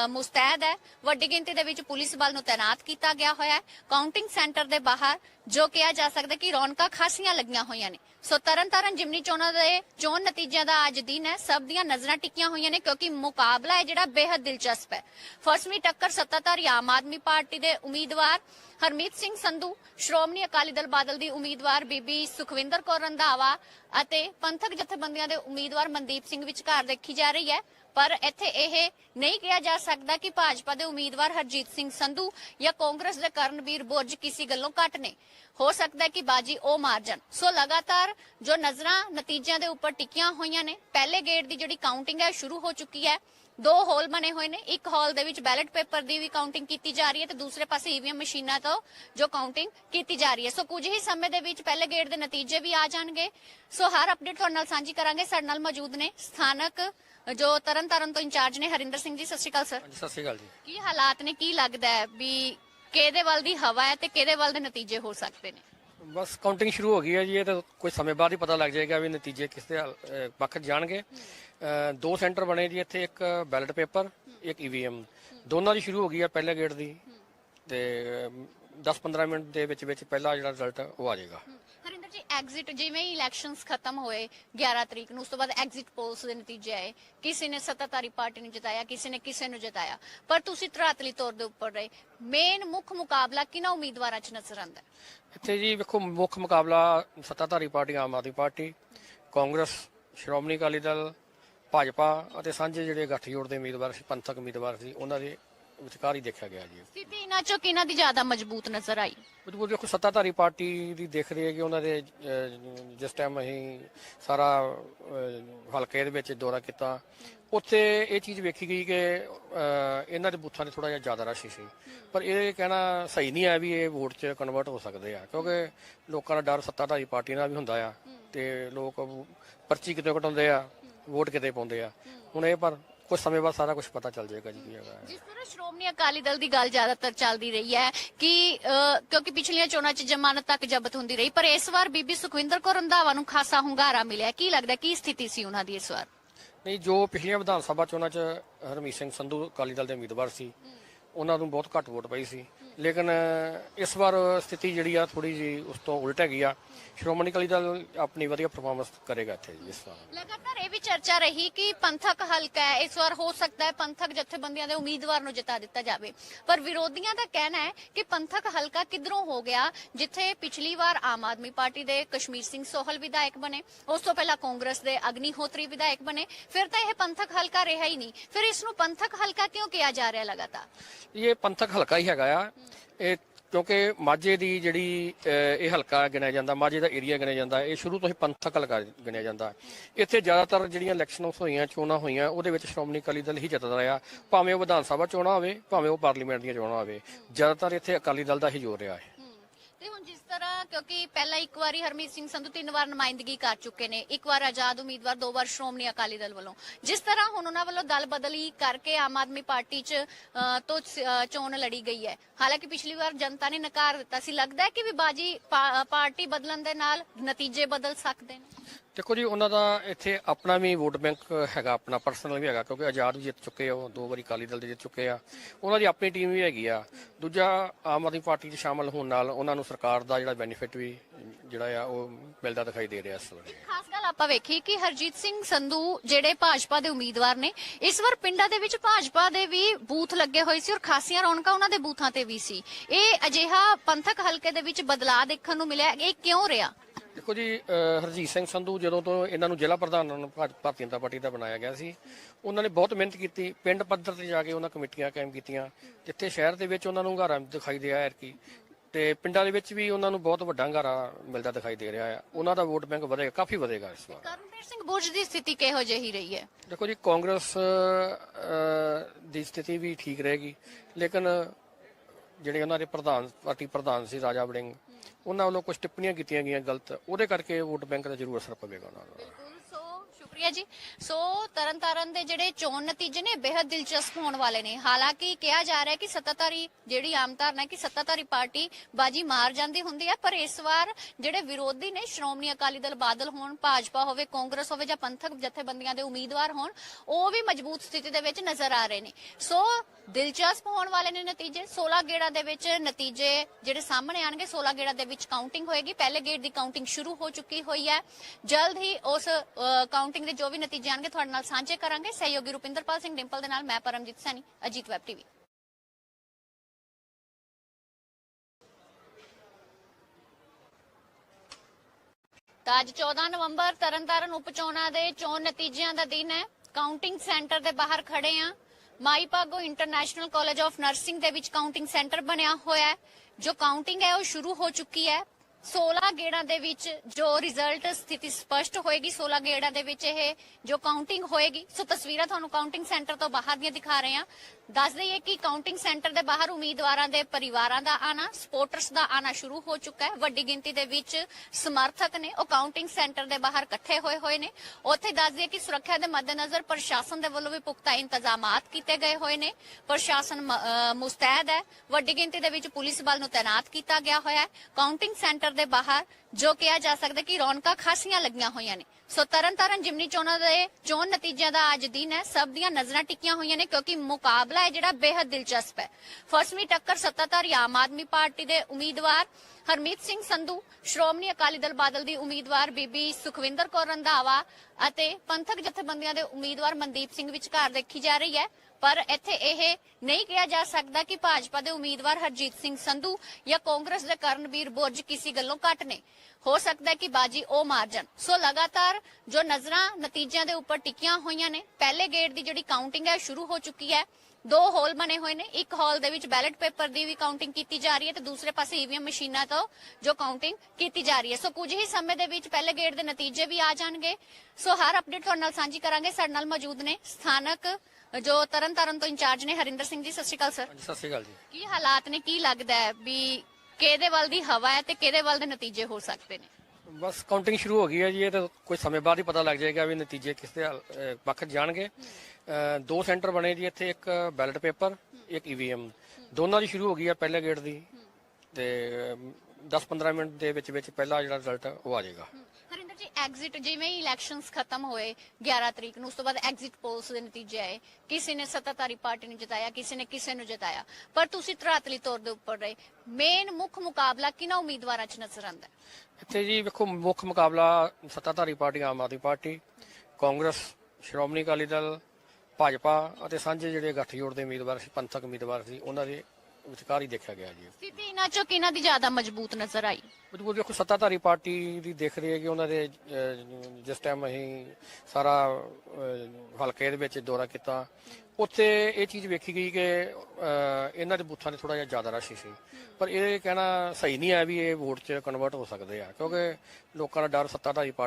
ਮੁਸਤੈਦ ਹੈ। ਵੱਡੀ ਗਿਣਤੀ ਦੇ ਵਿੱਚ ਪੁਲਿਸ ਬਲ ਨੂੰ ਤਾਇਨਾਤ ਕੀਤਾ ਗਿਆ ਹੋਇਆ ਹੈ। ਕਾਊਂਟਿੰਗ ਸੈਂਟਰ ਦੇ ਬਾਹਰ ਜੋ ਕਿਹਾ ਜਾ ਸਕਦਾ ਕਿ ਰੌਣਕਾਂ ਖਾਸੀਆਂ ਲੱਗੀਆਂ ਹੋਈਆਂ ਨੇ। ਸੋ ਤਰਨਤਾਰਨ ਜਿਮਨੀ ਚੋਣਾਂ ਦੇ ਚੋਣ ਨਤੀਜਿਆਂ ਦਾ ਅੱਜ ਦਿਨ ਹੈ। ਸਭ ਦੀਆਂ ਨਜ਼ਰਾਂ ਟਿਕੀਆਂ ਹੋਈਆਂ ਨੇ ਕਿਉਂਕਿ ਮੁਕਾਬਲਾ ਹੈ ਜਿਹੜਾ ਬੇहद ਦਿਲਚਸਪ ਹੈ। ਫਸਵੀਂ ਟੱਕਰ ਸੱਤਾਧਾਰੀ ਆਮ ਆਦਮੀ ਪਾਰਟੀ ਦੇ ਉਮੀਦਵਾਰ ਹਰਮੀਤ ਸਿੰਘ ਸੰਧੂ, ਸ਼੍ਰੋਮਣੀ ਅਕਾਲੀ ਦਲ ਬਾਦਲ ਦੀ ਉਮੀਦਵਾਰ ਬੀਬੀ ਸੁਖਵਿੰਦਰ ਕੌਰ ਰੰਧਾਵਾ ਅਤੇ ਪੰਥਕ ਜਥੇਬੰਦੀਆਂ ਦੇ ਉਮੀਦਵਾਰ ਮਨਦੀਪ ਸਿੰਘ ਵਿਚਕਾਰ ਦੇਖੀ ਜਾ ਰਹੀ ਹੈ। ਪਰ ਇੱਥੇ ਇਹ ਨਹੀਂ ਕਿਹਾ ਜਾ ਸਕਦਾ ਕਿ ਭਾਜਪਾ ਦੇ ਉਮੀਦਵਾਰ ਹਰਜੀਤ ਸਿੰਘ ਸੰਧੂ ਜਾਂ ਕਾਂਗਰਸ ਦੇ ਕਰਨਵੀਰ ਬੁਰਜ ਕਿਸੇ ਗੱਲੋਂ ਘੱਟ ਨੇ। ਹੋ ਸਕਦਾ ਹੈ ਕਿ ਬਾਜੀ ਉਹ ਮਾਰ ਜਾਣ। ਸੋ ਲਗਾਤਾਰ ਜੋ ਨਜ਼ਰਾਂ ਨਤੀਜਿਆਂ ਦੇ ਉੱਪਰ ਟਿਕੀਆਂ ਹੋਈਆਂ ਨੇ, ਪਹਿਲੇ ਗੇੜ ਦੀ ਜਿਹੜੀ ਕਾਊਂਟਿੰਗ ਹੈ, ਸ਼ੁਰੂ ਹੋ ਚੁੱਕੀ ਹੈ। ਦੋ ਹਾਲ ਬਣੇ ਹੋਏ ਨੇ। ਇੱਕ ਹਾਲ ਦੇ ਵਿੱਚ ਬੈਲਟ ਪੇਪਰ ਦੀ ਵੀ ਕਾਊਂਟਿੰਗ ਕੀਤੀ ਜਾ ਰਹੀ ਹੈ ਤੇ ਦੂਸਰੇ ਪਾਸੇ ਈਵੀਐਮ ਮਸ਼ੀਨਾਂ ਤੋਂ ਜੋ ਕਾਊਂਟਿੰਗ ਕੀਤੀ ਜਾ ਰਹੀ ਹੈ। ਸੋ ਕੁਝ ਹੀ ਸਮੇਂ ਦੇ ਵਿੱਚ ਪਹਿਲੇ ਗੇੜ ਦੇ ਨਤੀਜੇ ਵੀ ਆ ਜਾਣਗੇ। ਸੋ ਹਰ ਅਪਡੇਟ ਤੁਹਾਡੇ ਨਾਲ ਸਾਂਝੀ ਕਰਾਂਗੇ। ਸਾਡੇ ਨਾਲ ਮੌਜੂਦ ਨੇ ਸਥਾਨਕ ਜੋ ਤਰਨਤਾਰਨ ਤੋਂ ਇੰਚਾਰਜ ਨੇ ਹਰਿੰਦਰ ਸਿੰਘ ਜੀ। ਸਤਿ ਸ਼੍ਰੀ ਅਕਾਲ ਸਰ। ਸਤਿ ਸ਼੍ਰੀ ਅਕਾਲ ਜੀ। ਕੀ ਹਾਲਾਤ ਨੇ? ਕੀ ਲੱਗਦਾ ਹੈ ਵੀ ਕਿਹਦੇ ਵੱਲ ਦੀ ਹਵਾ ਹੈ ਤੇ ਕਿਹਦੇ ਵੱਲ ਦੇ ਨਤੀਜੇ ਹੋ ਸਕਦੇ ਨੇ? ਬਸ ਕਾਊਂਟਿੰਗ ਸ਼ੁਰੂ ਹੋ ਗਈ ਹੈ ਜੀ। ਇਹ ਤਾਂ ਕੁਝ ਸਮੇਂ ਬਾਅਦ ਹੀ ਪਤਾ ਲੱਗ ਜਾਏਗਾ ਵੀ ਨਤੀਜੇ ਕਿਸ ਦੇ ਪੱਖ ਜਾਣਗੇ। ਦੋ ਸੈਂਟਰ ਬਣੇ ਜੀ ਇੱਥੇ ਇੱਕ ਬੈਲਟ ਪੇਪਰ ਇੱਕ ਈਵੀਐਮ ਦੋਨਾਂ ਦੀ ਸ਼ੁਰੂ ਹੋ ਗਈ ਹੈ ਪਹਿਲੇ ਗੇੜ ਦੀ। ਤੇ 10-15 ਮਿੰਟ ਦੇ ਵਿੱਚ ਵਿੱਚ ਪਹਿਲਾ ਜਿਹੜਾ ਰਿਜ਼ਲਟ ਉਹ ਆ ਜਾਏਗਾ। ਹਰਿੰਦਰ ਜੀ ਐਗਜ਼ਿਟ ਜਿਵੇਂ ਹੀ ਇਲੈਕਸ਼ਨਸ ਖਤਮ ਹੋਏ 11 ਤਰੀਕ ਨੂੰ ਉਸ ਤੋਂ ਬਾਅਦ ਐਗਜ਼ਿਟ ਪੋਲਸ ਦੇ ਨਤੀਜੇ ਆਏ। ਕਿਸੇ ਨੇ ਸੱਤਾਧਾਰੀ ਪਾਰਟੀ ਨੂੰ ਜਿਤਾਇਆ ਕਿਸੇ ਨੇ ਕਿਸੇ ਨੂੰ ਜਿਤਾਇਆ। ਪਰ ਤੁਸੀਂ ਧਰਾਤਲੀ ਤੌਰ ਦੇ ਉੱਪਰ ਰਹੇ। ਮੇਨ ਮੁੱਖ ਮੁਕਾਬਲਾ ਕਿਹਨਾਂ ਉਮੀਦਵਾਰਾਂ 'ਚ ਨਜ਼ਰ ਆਉਂਦਾ? ਹੈ ਇੱਥੇ ਜੀ ਵੇਖੋ ਮੁੱਖ ਮੁਕਾਬਲਾ ਸੱਤਾਧਾਰੀ party Aam Aadmi Party Congress Shiromani Akali Dal Bhajpa ਅਤੇ ਸਾਂਝੇ ਜਿਹੜੇ ਗੱਠਜੋੜ ਦੇ ਉਮੀਦਵਾਰ ਸੀ ਪੰਥਕ ਉਮੀਦਵਾਰ ਸੀ ਉਹਨਾਂ ਦੇ ਵਿਚਕਾਰ ਹੀ ਦੇਖਿਆ ਗਿਆ ਜੀ। ਸਥਿਤੀ ਇਹਨਾਂ 'ਚੋਂ ਕਿਹਨਾਂ ਦੀ ਜ਼ਿਆਦਾ ਮਜ਼ਬੂਤ ਨਜ਼ਰ ਆਈ? ਉਹ ਦੇਖੋ ਸੱਤਾਧਾਰੀ ਪਾਰਟੀ ਦੀ ਦੇਖ ਰਹੀ ਹੈ ਕਿ ਉਹਨਾਂ ਦੇ ਜਿਸ ਟਾਈਮ ਅਸੀਂ ਸਾਰਾ ਹਲਕੇ ਦੇ ਵਿੱਚ ਦੌਰਾ ਕੀਤਾ ਉੱਥੇ ਇਹ ਚੀਜ਼ ਵੇਖੀ ਗਈ ਕਿ ਇਹਨਾਂ ਦੇ ਬੂਥਾਂ 'ਤੇ ਥੋੜਾ ਜਿਹਾ ਜ਼ਿਆਦਾ ਰਸ਼ ਸੀ। ਪਰ ਇਹ ਕਹਿਣਾ ਸਹੀ ਨਹੀਂ ਹੈ ਵੀ ਇਹ ਵੋਟ 'ਚ ਕਨਵਰਟ ਹੋ ਸਕਦੇ ਆ ਕਿਉਂਕਿ ਲੋਕਾਂ ਦਾ ਡਰ ਸੱਤਾਧਾਰੀ ਪਾਰਟੀ ਨਾਲ ਵੀ ਹੁੰਦਾ ਆ ਤੇ ਲੋਕ ਪਰਚੀ ਕਿਤੇ ਕਟਾਉਂਦੇ ਆ ਵੋਟ ਕਿਤੇ ਪਾਉਂਦੇ ਆ। ਹੁਣ ਇਹ ਪਰ ਕੁਝ ਸਮੇਂ ਬਾਅਦ ਸਾਰਾ ਕੁਝ ਪਤਾ ਚੱਲ ਜਾਏਗਾ ਜੀ ਕੀ ਹੈਗਾ। ਜਿਸ ਤਰ੍ਹਾਂ ਸ਼੍ਰੋਮਣੀ ਅਕਾਲੀ ਦਲ ਦੀ ਗੱਲ ਜ਼ਿਆਦਾਤਰ ਚੱਲਦੀ ਰਹੀ ਹੈ ਕਿ ਅਹ, ਕਿਉਂਕਿ ਪਿਛਲੀਆਂ ਚੋਣਾਂ 'ਚ ਜ਼ਮਾਨਤ ਤੱਕ ਜ਼ਬਤ ਹੁੰਦੀ ਰਹੀ ਪਰ ਇਸ ਵਾਰ ਬੀਬੀ ਸੁਖਵਿੰਦਰ ਕੌਰ ਰੰਧਾਵਾ ਨੂੰ ਖਾਸਾ ਹੁੰਗਾਰਾ ਮਿਲਿਆ। ਕੀ ਲੱਗਦਾ ਕੀ ਸਥਿਤੀ ਸੀ ਉਹਨਾਂ ਦੀ ਇਸ ਵਾਰ? ਨਹੀਂ ਜੋ ਪਿਛਲੀਆਂ ਵਿਧਾਨ ਸਭਾ ਚੋਣਾਂ 'ਚ ਹਰਮੀਤ ਸਿੰਘ ਸੰਧੂ ਅਕਾਲੀ ਦਲ ਦੇ ਉਮੀਦਵਾਰ ਸੀ ਉਹਨਾਂ ਨੂੰ ਬਹੁਤ ਘੱਟ ਵੋਟ ਪਈ ਸੀ। ਲੇਕਿਨ ਇਸ ਵਾਰ ਸਥਿਤੀ ਜਿਹੜੀ ਆ ਥੋੜੀ ਜੀ ਉਸ ਤੋਂ ਉਲਟ ਹੈਗੀ ਆ। ਸ਼੍ਰੋਮਣੀ ਅਕਾਲੀ ਦਲ ਆਪਣੀ ਵਧੀਆ ਪਰਫਾਰਮੈਂਸ ਕਰੇਗਾ ਇੱਥੇ ਜੀ ਇਸ ਵਾਰ। ਲਗਾਤਾਰ ਇਹ ਵੀ ਚਰਚਾ ਰਹੀ ਕਿ ਪੰਥਕ ਹਲਕਾ ਹੈ ਇਸ ਵਾਰ ਹੋ ਸਕਦਾ ਹੈ ਪੰਥਕ ਜਥੇਬੰਦੀਆਂ ਦੇ ਉਮੀਦਵਾਰ ਨੂੰ ਜਿਤਾ ਦਿੱਤਾ ਜਾਵੇ। ਪਰ ਵਿਰੋਧੀਆਂ ਦਾ ਕਹਿਣਾ ਹੈ ਕਿ ਪੰਥਕ ਹਲਕਾ ਕਿਧਰੋਂ ਹੋ ਗਿਆ ਜਿੱਥੇ ਪਿਛਲੀ ਵਾਰ ਆਮ ਆਦਮੀ ਪਾਰਟੀ ਦੇ ਕਸ਼ਮੀਰ ਸਿੰਘ ਸੋਹਲ ਵਿਧਾਇਕ ਬਣੇ ਉਸ ਤੋਂ ਪਹਿਲਾਂ ਕਾਂਗਰਸ ਦੇ ਅਗਨੀਹੋਤਰੀ ਵਿਧਾਇਕ ਬਣੇ ਫਿਰ ਤਾਂ ਇਹ ਪੰਥਕ ਹਲਕਾ ਰਿਹਾ ਹੀ ਨਹੀਂ। ਫਿਰ ਇਸ ਨੂੰ ਪੰਥਕ ਹਲਕਾ ਕਿਉਂ ਕਿਹਾ ਜਾ ਰਿਹਾ ਲਗਾਤਾਰ? ਇਹ ਪੰਥਕ ਹਲਕਾ ਹੀ ਹੈਗਾ ਆ। ਇਹ ਕਿਉਂਕਿ ਮਾਝੇ ਦੀ ਜਿਹੜੀ ਇਹ ਹਲਕਾ ਗਿਣਿਆ ਜਾਂਦਾ, ਮਾਝੇ ਦਾ ਏਰੀਆ ਗਿਣਿਆ ਜਾਂਦਾ, ਇਹ ਸ਼ੁਰੂ ਤੋਂ ਹੀ ਪੰਥਕ ਹਲਕਾ ਗਿਣਿਆ ਜਾਂਦਾ। ਇੱਥੇ ਜ਼ਿਆਦਾਤਰ ਜਿਹੜੀਆਂ ਇਲੈਕਸ਼ਨਸ ਹੋਈਆਂ, ਚੋਣਾਂ ਹੋਈਆਂ, ਉਹਦੇ ਵਿੱਚ ਸ਼੍ਰੋਮਣੀ ਅਕਾਲੀ ਦਲ ਹੀ ਜਿੱਤਦਾ ਰਿਹਾ। ਭਾਵੇਂ ਉਹ ਵਿਧਾਨ ਸਭਾ ਚੋਣਾਂ ਹੋਵੇ, ਭਾਵੇਂ ਉਹ ਪਾਰਲੀਮੈਂਟ ਦੀਆਂ ਚੋਣਾਂ ਹੋਵੇ। ਜ਼ਿਆਦਾਤਰ ਇੱਥੇ ਅਕਾਲੀ ਦਲ ਦਾ ਹੀ ਜ਼ੋਰ ਰਿਹਾ ਹੈ। ਤੇ ਹੁਣ ਜਿਸ ਤਰ੍ਹਾਂ, ਕਿਉਂਕਿ ਪਹਿਲਾਂ ਇੱਕ ਵਾਰੀ ਹਰਮੀਤ ਸਿੰਘ ਸੰਧੂ ਤਿੰਨ ਵਾਰ ਨੁਮਾਇੰਦਗੀ ਕਰ ਚੁੱਕੇ ਨੇ। ਇੱਕ ਵਾਰ ਆਜ਼ਾਦ ਉਮੀਦਵਾਰ, ਦੋ ਵਾਰ ਸ਼੍ਰੋਮਣੀ ਅਕਾਲੀ ਦਲ ਵੱਲੋਂ। ਜਿਸ ਤਰ੍ਹਾਂ ਹੁਣ ਉਹਨਾਂ ਵੱਲੋਂ ਦਲ ਬਦਲੀ ਕਰਕੇ ਆਮ ਆਦਮੀ ਪਾਰਟੀ 'ਚ ਤੋਂ ਚੋਣ ਲੜੀ ਗਈ ਹੈ। ਹਾਲਾਂਕਿ ਪਿਛਲੀ ਵਾਰ ਜਨਤਾ ਨੇ ਨਕਾਰ ਦਿੱਤਾ ਸੀ। ਲੱਗਦਾ ਹੈ ਕਿ ਵੀ ਬਾਜੀ ਪਾਰਟੀ ਬਦਲਣ ਦੇ ਨਾਲ ਨਤੀਜੇ ਬਦਲ ਸਕਦੇ ਨੇ। ਦੇਖੋ ਜੀ, ਉਹਨਾਂ ਦਾ ਇੱਥੇ ਆਪਣਾ ਵੀ ਵੋਟ ਬੈਂਕ ਹੈਗਾ, ਆਪਣਾ ਪਰਸਨਲ ਵੀ ਹੈਗਾ, ਕਿਉਂਕਿ ਆਜ਼ਾਦ ਵੀ ਜਿੱਤ ਚੁੱਕੇ ਆ, ਉਹ ਦੋ ਵਾਰੀ ਅਕਾਲੀ ਦਲ ਦੇ ਜਿੱਤ ਚੁੱਕੇ ਆ। ਉਹਨਾਂ ਦੀ ਆਪਣੀ ਟੀਮ ਵੀ ਹੈਗੀ ਆ। ਦੂਜਾ, ਆਮ ਆਦਮੀ ਪਾਰਟੀ 'ਚ ਸ਼ਾਮਲ ਹੋਣ ਨਾਲ ਉਹਨਾਂ ਨੂੰ ਸਰਕਾਰ ਦਾ ਜਿਹੜਾ ਬੈਨੀਫਿਟ ਵੀ, ਜਿਹੜਾ ਆ, ਉਹ ਮਿਲਦਾ ਦਿਖਾਈ ਦੇ ਰਿਹਾ ਇਸ ਵੇਲੇ ਖਾਸ ਗੱਲ ਆਪਾਂ ਵੇਖੀ ਕਿ ਹਰਜੀਤ ਸਿੰਘ ਸੰਧੂ ਜਿਹੜੇ ਭਾਜਪਾ ਦੇ ਉਮੀਦਵਾਰ ਨੇ, ਇਸ ਵਾਰ ਪਿੰਡਾਂ ਦੇ ਵਿੱਚ ਭਾਜਪਾ ਦੇ ਵੀ ਬੂਥ ਲੱਗੇ ਹੋਏ ਸੀ ਔਰ ਖਾਸੀਆਂ ਰੌਣਕਾਂ ਉਹਨਾਂ ਦੇ ਬੂਥਾਂ ਤੇ ਵੀ ਸੀ। ਇਹ ਅਜਿਹਾ ਪੰਥਕ ਹਲਕੇ ਦੇ ਵਿੱਚ ਬਦਲਾਅ ਦੇਖਣ ਨੂੰ ਮਿਲਿਆ। ਇਹ ਕਿਉਂ ਰਿਹਾ? ਦੇਖੋ ਜੀ ਹਰਜੀਤ ਸਿੰਘ ਸੰਧੂ ਜਦੋਂ ਤੋਂ ਇਹਨਾਂ ਨੂੰ ਜ਼ਿਲ੍ਹਾ ਪ੍ਰਧਾਨ ਭਾਰਤੀ ਜਨਤਾ ਪਾਰਟੀ ਦਾ ਬਣਾਇਆ ਗਿਆ ਸੀ ਉਹਨਾਂ ਨੇ ਬਹੁਤ ਮਿਹਨਤ ਕੀਤੀ ਪਿੰਡ ਪੱਧਰ ਤੇ ਜਾ ਕੇ ਉਹਨਾਂ ਕਮੇਟੀਆਂ ਕਾਇਮ ਕੀਤੀਆਂ ਜਿੱਥੇ ਸ਼ਹਿਰ ਦੇ ਵਿੱਚ ਉਹਨਾਂ ਨੂੰ ਹੰਗਾਰਾ ਦਿਖਾਈ ਦੇ ਰਿਹਾ ਕਿ ਤੇ ਪਿੰਡਾਂ ਦੇ ਵਿੱਚ ਵੀ ਉਹਨਾਂ ਨੂੰ ਬਹੁਤ ਵੱਡਾ ਹੰਗਾਰਾ ਮਿਲਦਾ ਦਿਖਾਈ ਦੇ ਰਿਹਾ ਹੈ। ਉਹਨਾਂ ਦਾ ਵੋਟ ਬੈਂਕ ਵਧੇਗਾ ਕਾਫੀ ਵਧੇਗਾ ਇਸ ਵਾਰ। ਕਰਨਵੀਰ ਸਿੰਘ ਬੁਰਜ ਦੀ ਸਥਿਤੀ ਕਿਹੋ ਜਿਹੀ ਰਹੀ ਹੈ? ਦੇਖੋ ਜੀ ਕਾਂਗਰਸ ਦੀ ਸਥਿਤੀ ਵੀ ਠੀਕ ਰਹੇਗੀ ਲੇਕਿਨ ਜਿਹੜੇ ਉਹਨਾਂ ਦੇ ਪ੍ਰਧਾਨ ਪਾਰਟੀ ਪ੍ਰਧਾਨ ਸੀ ਰਾਜਾ ਵੜਿੰਗ ਉਹਨਾਂ ਵੱਲੋਂ ਕੁਝ ਟਿੱਪਣੀਆਂ ਕੀਤੀਆਂ ਗਈਆਂ ਗਲਤ, ਉਹਦੇ ਕਰਕੇ ਵੋਟ ਬੈਂਕ ਦਾ ਜ਼ਰੂਰ ਅਸਰ ਪਵੇਗਾ ਉਹਨਾਂ ਨੂੰ ਸ਼ੁਕਰੀਆ ਜੀ। ਸੋ ਤਰਨਤਾਰਨ ਦੇ ਜਿਹੜੇ ਚੋਣ ਨਤੀਜੇ ਨੇ ਬੇहद ਦਿਲਚਸਪ ਹੋਣ ਵਾਲੇ ਨੇ। ਹਾਲਾਂਕਿ ਕਿਹਾ ਜਾ ਰਿਹਾ ਹੈ ਕਿ ਸੱਤਾਧਾਰੀ ਜਿਹੜੀ ਆਮ ਧਾਰਨਾ ਹੈ ਕਿ ਸੱਤਾਧਾਰੀ ਪਾਰਟੀ ਬਾਜੀ ਮਾਰ ਜਾਂਦੀ ਹੁੰਦੀ ਹੈ, ਪਰ ਇਸ ਵਾਰ ਜਿਹੜੇ ਵਿਰੋਧੀ ਨੇ, ਸ਼੍ਰੋਮਣੀ ਅਕਾਲੀ ਦਲ ਬਾਦਲ ਹੋਣ, ਭਾਜਪਾ ਹੋਵੇ, ਕਾਂਗਰਸ ਹੋਵੇ ਜਾਂ ਪੰਥਕ ਜਥੇਬੰਦੀਆਂ ਦੇ ਉਮੀਦਵਾਰ ਹੋਣ, ਉਹ ਵੀ ਮਜ਼ਬੂਤ ਸਥਿਤੀ ਦੇ ਵਿੱਚ ਨਜ਼ਰ ਆ ਰਹੇ ਨੇ। ਸੋ ਦਿਲਚਸਪ ਹੋਣ ਵਾਲੇ ਨੇ ਨਤੀਜੇ। 16 ਗੇੜਾ ਦੇ ਵਿੱਚ ਨਤੀਜੇ ਜਿਹੜੇ ਸਾਹਮਣੇ ਆਣਗੇ 16 ਗੇੜਾ ਦੇ ਵਿੱਚ ਕਾਊਂਟਿੰਗ ਹੋਏਗੀ। ਪਹਿਲੇ ਗੇੜ ਦੀ ਕਾਊਂਟਿੰਗ ਸ਼ੁਰੂ ਹੋ ਚੁੱਕੀ ਹੋਈ ਹੈ। ਜਲਦ ਹੀ ਉਸ ਕਾਊਂਟਿੰਗ ਦੇ ਜੋ ਵੀ ਨਤੀਜੇ ਆਣਗੇ ਤੁਹਾਡੇ ਨਾਲ ਸਾਂਝੇ ਕਰਾਂਗੇ। ਸਹਿਯੋਗੀ ਰੁਪਿੰਦਰਪਾਲ ਸਿੰਘ ਡਿੰਪਲ ਦੇ ਨਾਲ ਮੈਂ ਪਰਮਜੀਤ ਸੈਣੀ, ਅਜੀਤ ਵੈਬ ਟੀਵੀ। ਤਾਂ ਅੱਜ 14 ਨਵੰਬਰ ਤਰਨਤਾਰਨ ਉਪ ਚੋਣਾਂ ਦੇ ਚੋਣ ਨਤੀਜਿਆਂ ਦਾ ਦਿਨ ਹੈ। ਕਾਊਂਟਿੰਗ ਸੈਂਟਰ ਦੇ ਬਾਹਰ ਖੜੇ ਆ। Mai Bhago International College of Nursing ਦੇ ਵਿੱਚ ਕਾਊਂਟਿੰਗ ਸੈਂਟਰ ਬਣਿਆ ਹੋਇਆ ਹੈ। ਜੋ ਕਾਊਂਟਿੰਗ ਹੈ, ਉਹ ਸ਼ੁਰੂ ਹੋ ਚੁੱਕੀ ਹੈ। 16 ਗੇੜਾਂ ਦੇ ਵਿੱਚ ਜੋ ਰਿਜ਼ਲਟ ਸਥਿਤੀ ਸਪਸ਼ਟ ਹੋਏਗੀ 16 ਗੇੜਾਂ ਦੇ ਵਿੱਚ ਇਹ ਜੋ ਕਾਊਂਟਿੰਗ ਹੋਏਗੀ, ਸੋ ਤਸਵੀਰਾਂ ਤੁਹਾਨੂੰ ਕਾਊਂਟਿੰਗ ਸੈਂਟਰ ਤੋਂ ਬਾਹਰ ਦੀਆਂ ਦਿਖਾ ਰਹੇ ਹਾਂ। ਦੱਸ ਦਈਏ ਕਿ ਕਾਊਂਟਿੰਗ ਸੈਂਟਰ ਦੇ ਬਾਹਰ ਉਮੀਦਵਾਰਾਂ ਦੇ ਪਰਿਵਾਰਾਂ ਦਾ ਆਣਾ ਸਪੋਰਟਰਸ ਦਾ ਆਣਾ ਸ਼ੁਰੂ ਹੋ ਚੁੱਕਾ ਹੈ। ਵੱਡੀ ਗਿਣਤੀ ਦੇ ਵਿੱਚ ਸਮਰਥਕ ਨੇ, ਉਹ ਕਾਊਂਟਿੰਗ ਸੈਂਟਰ ਦੇ ਬਾਹਰ ਇਕੱਠੇ ਹੋਏ ਹੋਏ ਨੇ। ਉੱਥੇ ਦੱਸ ਦਈਏ ਕਿ ਸੁਰੱਖਿਆ ਦੇ ਮੱਦੇਨਜ਼ਰ ਪ੍ਰਸ਼ਾਸਨ ਦੇ ਵੱਲੋਂ ਵੀ ਪੁਖਤਾ ਇੰਤਜ਼ਾਮਾਤ ਕੀਤੇ ਗਏ ਹੋਏ ਨੇ। ਪ੍ਰਸ਼ਾਸਨ ਮੁਸਤੈਦ ਹੈ। ਵੱਡੀ ਗਿਣਤੀ ਦੇ ਵਿੱਚ ਪੁਲਿਸ ਬਲ ਨੂੰ ਤਾਇਨਾਤ ਕੀਤਾ ਗਿਆ ਹੋਇਆ ਹੈ। ਕਾਊਂਟਿੰਗ ਸੈਂਟਰ ਦੇ ਬਾਹਰ ਜੋ ਕਿਹਾ ਜਾ ਸਕਦਾ ਕਿ ਰੌਣਕਾਂ ਖਾਸੀਆਂ ਲੱਗੀਆਂ ਹੋਈਆਂ ਨੇ। ਸੋ ਤਰਨਤਾਰਨ ਜਿਮਨੀ ਚੋਣਾਂ ਦੇ ਚੋਣ ਨਤੀਜਿਆਂ ਦਾ ਅੱਜ ਦਿਨ ਹੈ। ਸਭ ਦੀਆਂ ਨਜ਼ਰਾਂ ਟਿਕੀਆਂ ਹੋਈਆਂ ਨੇ ਕਿਉਂਕਿ ਮੁਕਾਬਲਾ ਹੈ ਜਿਹੜਾ ਬੇहद ਦਿਲਚਸਪ ਹੈ। ਫਸਵੀਂ ਟੱਕਰ ਸੱਤਾਧਾਰੀ ਆਮ ਆਦਮੀ ਪਾਰਟੀ ਦੇ ਉਮੀਦਵਾਰ ਹਰਮੀਤ ਸਿੰਘ ਸੰਧੂ, ਸ਼੍ਰੋਮਣੀ ਅਕਾਲੀ ਦਲ ਬਾਦਲ ਦੀ ਉਮੀਦਵਾਰ ਬੀਬੀ ਸੁਖਵਿੰਦਰ ਕੌਰ ਰੰਧਾਵਾ ਅਤੇ ਪੰਥਕ ਜਥੇਬੰਦੀਆਂ ਦੇ ਉਮੀਦਵਾਰ ਮਨਦੀਪ ਸਿੰਘ ਵਿਚਕਾਰ ਦੇਖੀ ਜਾ ਰਹੀ ਹੈ। ਪਰ ਇੱਥੇ ਇਹ ਨਹੀਂ ਕਿਹਾ ਜਾ ਸਕਦਾ ਕਿ ਭਾਜਪਾ ਦੇ ਉਮੀਦਵਾਰ ਹਰਜੀਤ ਸਿੰਘ ਸੰਧੂ ਜਾਂ ਕਾਂਗਰਸ ਦੇ ਕਰਨਵੀਰ ਬੁਰਜ ਕਿਸੇ ਗੱਲੋਂ ਘੱਟ ਨੇ। ਹੋ ਸਕਦਾ ਹੈ ਕਿ ਬਾਜੀ ਉਹ ਮਾਰ ਜਾਣ। ਸੋ ਲਗਾਤਾਰ ਜੋ ਨਜ਼ਰਾਂ ਨਤੀਜਿਆਂ ਦੇ ਉੱਪਰ ਟਿਕੀਆਂ ਹੋਈਆਂ ਨੇ, ਪਹਿਲੇ ਗੇੜ ਦੀ ਜਿਹੜੀ ਕਾਊਂਟਿੰਗ ਹੈ, ਸ਼ੁਰੂ ਹੋ ਚੁੱਕੀ ਹੈ। ਦੋ ਹਾਲ ਬਣੇ ਹੋਏ ਨੇ। ਇੱਕ ਹਾਲ ਦੇ ਵਿੱਚ ਬੈਲਟ ਪੇਪਰ ਦੀ ਵੀ ਕਾਊਂਟਿੰਗ ਕੀਤੀ ਜਾ ਰਹੀ ਹੈ ਤੇ ਦੂਸਰੇ ਪਾਸੇ ਈਵੀਐਮ ਮਸ਼ੀਨਾਂ ਤੋਂ ਜੋ ਕਾਊਂਟਿੰਗ ਕੀਤੀ ਜਾ ਰਹੀ ਹੈ। ਸੋ ਕੁਝ ਹੀ ਸਮੇਂ ਦੇ ਵਿੱਚ ਪਹਿਲੇ ਗੇੜ ਦੇ ਨਤੀਜੇ ਵੀ ਆ ਜਾਣਗੇ। ਸੋ ਹਰ ਅਪਡੇਟ ਤੁਹਾਡੇ ਨਾਲ ਸਾਂਝੀ ਕਰਾਂਗੇ। ਸਾਡੇ ਨਾਲ ਮੌਜੂਦ ਨੇ ਸਥਾਨਕ ਜੋ ਤਰਨਤਾਰਨ ਤੋਂ ਇੰਚਾਰਜ ਨੇ ਹਰਿੰਦਰ ਸਿੰਘ ਜੀ ਸਤਿ ਸ਼੍ਰੀ ਅਕਾਲ ਸਰ। ਸਤਿ ਸ਼੍ਰੀ ਅਕਾਲ ਜੀ। ਕੀ ਹਾਲਾਤ ਨੇ? ਕੀ ਲੱਗਦਾ ਹੈ ਵੀ ਕਿਹਦੇ ਵੱਲ ਦੀ ਹਵਾ ਹੈ ਤੇ ਕਿਹਦੇ ਵੱਲ ਦੇ ਨਤੀਜੇ ਹੋ ਸਕਦੇ ਨੇ? ਬਸ ਕਾਊਂਟਿੰਗ ਸ਼ੁਰੂ ਹੋ ਗਈ ਹੈ ਜੀ। ਇਹ ਤਾਂ ਕੁਝ ਸਮੇਂ ਬਾਅਦ ਹੀ ਪਤਾ ਲੱਗ ਜਾਏਗਾ ਵੀ ਨਤੀਜੇ ਕਿਸ ਦੇ 'ਚ ਜਾਣਗੇ। ਦੋ ਸੈਂਟਰ ਬਣੇ ਜੀ ਇੱਥੇ ਇੱਕ ਬੈਲਟ ਪੇਪਰ ਇੱਕ ਈਵੀਐਮ ਦੋਨਾਂ ਦੀ ਸ਼ੁਰੂ ਹੋ ਗਈ ਹੈ ਪਹਿਲੇ ਗੇੜ ਦੀ। ਤੇ 10-15 ਮਿੰਟ ਦੇ ਵਿੱਚ ਵਿੱਚ ਪਹਿਲਾ ਜਿਹੜਾ ਰਿਜ਼ਲਟ ਉਹ ਆ ਜਾਏਗਾ। ਹਰਿੰਦਰ ਜੀ ਐਗਜ਼ਿਟ ਜਿਵੇਂ ਹੀ ਇਲੈਕਸ਼ਨਸ ਖਤਮ ਹੋਏ 11 ਤਰੀਕ ਨੂੰ ਉਸ ਤੋਂ ਬਾਅਦ ਐਗਜ਼ਿਟ ਪੋਲਸ ਦੇ ਨਤੀਜੇ ਆਏ। ਕਿਸੇ ਨੇ ਸੱਤਾਧਾਰੀ ਪਾਰਟੀ ਨੂੰ ਜਿਤਾਇਆ ਕਿਸੇ ਨੇ ਕਿਸੇ ਨੂੰ ਜਿਤਾਇਆ। ਪਰ ਤੁਸੀਂ ਧਰਾਤਲੀ ਤੌਰ ਦੇ ਉੱਪਰ ਰਹੇ। ਮੇਨ ਮੁੱਖ ਮੁਕਾਬਲਾ ਕਿਹਨਾਂ ਉਮੀਦਵਾਰਾਂ 'ਚ ਨਜ਼ਰ ਆਉਂਦਾ? ਹੈ ਇੱਥੇ ਜੀ ਵੇਖੋ ਮੁੱਖ ਮੁਕਾਬਲਾ ਸੱਤਾਧਾਰੀ party Aam Aadmi Party Congress Shiromani Akali Dal Bhajpa ਅਤੇ ਸਾਂਝੇ ਜਿਹੜੇ ਗੱਠਜੋੜ ਦੇ ਉਮੀਦਵਾਰ ਸੀ ਪੰਥਕ ਉਮੀਦਵਾਰ ਸੀ ਉਹਨਾਂ ਦੇ ਵਿਚਕਾਰ ਹੀ ਦੇਖਿਆ ਗਿਆ ਜੀ। ਸਥਿਤੀ ਇਹਨਾਂ 'ਚੋਂ ਕਿਹਨਾਂ ਦੀ ਜ਼ਿਆਦਾ ਮਜ਼ਬੂਤ ਨਜ਼ਰ ਆਈ? ਮਜਬੂਰ ਦੇਖੋ ਸੱਤਾਧਾਰੀ ਪਾਰਟੀ ਦੀ ਦੇਖ ਰਹੀ ਹੈ ਕਿ ਉਹਨਾਂ ਦੇ ਜਿਸ ਟਾਈਮ ਅਸੀਂ ਸਾਰਾ ਹਲਕੇ ਦੇ ਵਿੱਚ ਦੌਰਾ ਕੀਤਾ ਉੱਥੇ ਇਹ ਚੀਜ਼ ਵੇਖੀ ਗਈ ਕਿ ਇਹਨਾਂ ਦੇ ਬੂਥਾਂ ਤੇ ਥੋੜਾ ਜਿਹਾ ਜ਼ਿਆਦਾ ਰਸ਼ ਸੀ। ਪਰ ਇਹ ਕਹਿਣਾ ਸਹੀ ਨਹੀਂ ਹੈ ਵੀ ਇਹ ਵੋਟ 'ਚ ਕਨਵਰਟ ਹੋ ਸਕਦੇ ਆ ਕਿਉਂਕਿ ਲੋਕਾਂ ਦਾ ਡਰ ਸੱਤਾਧਾਰੀ ਪਾਰਟੀ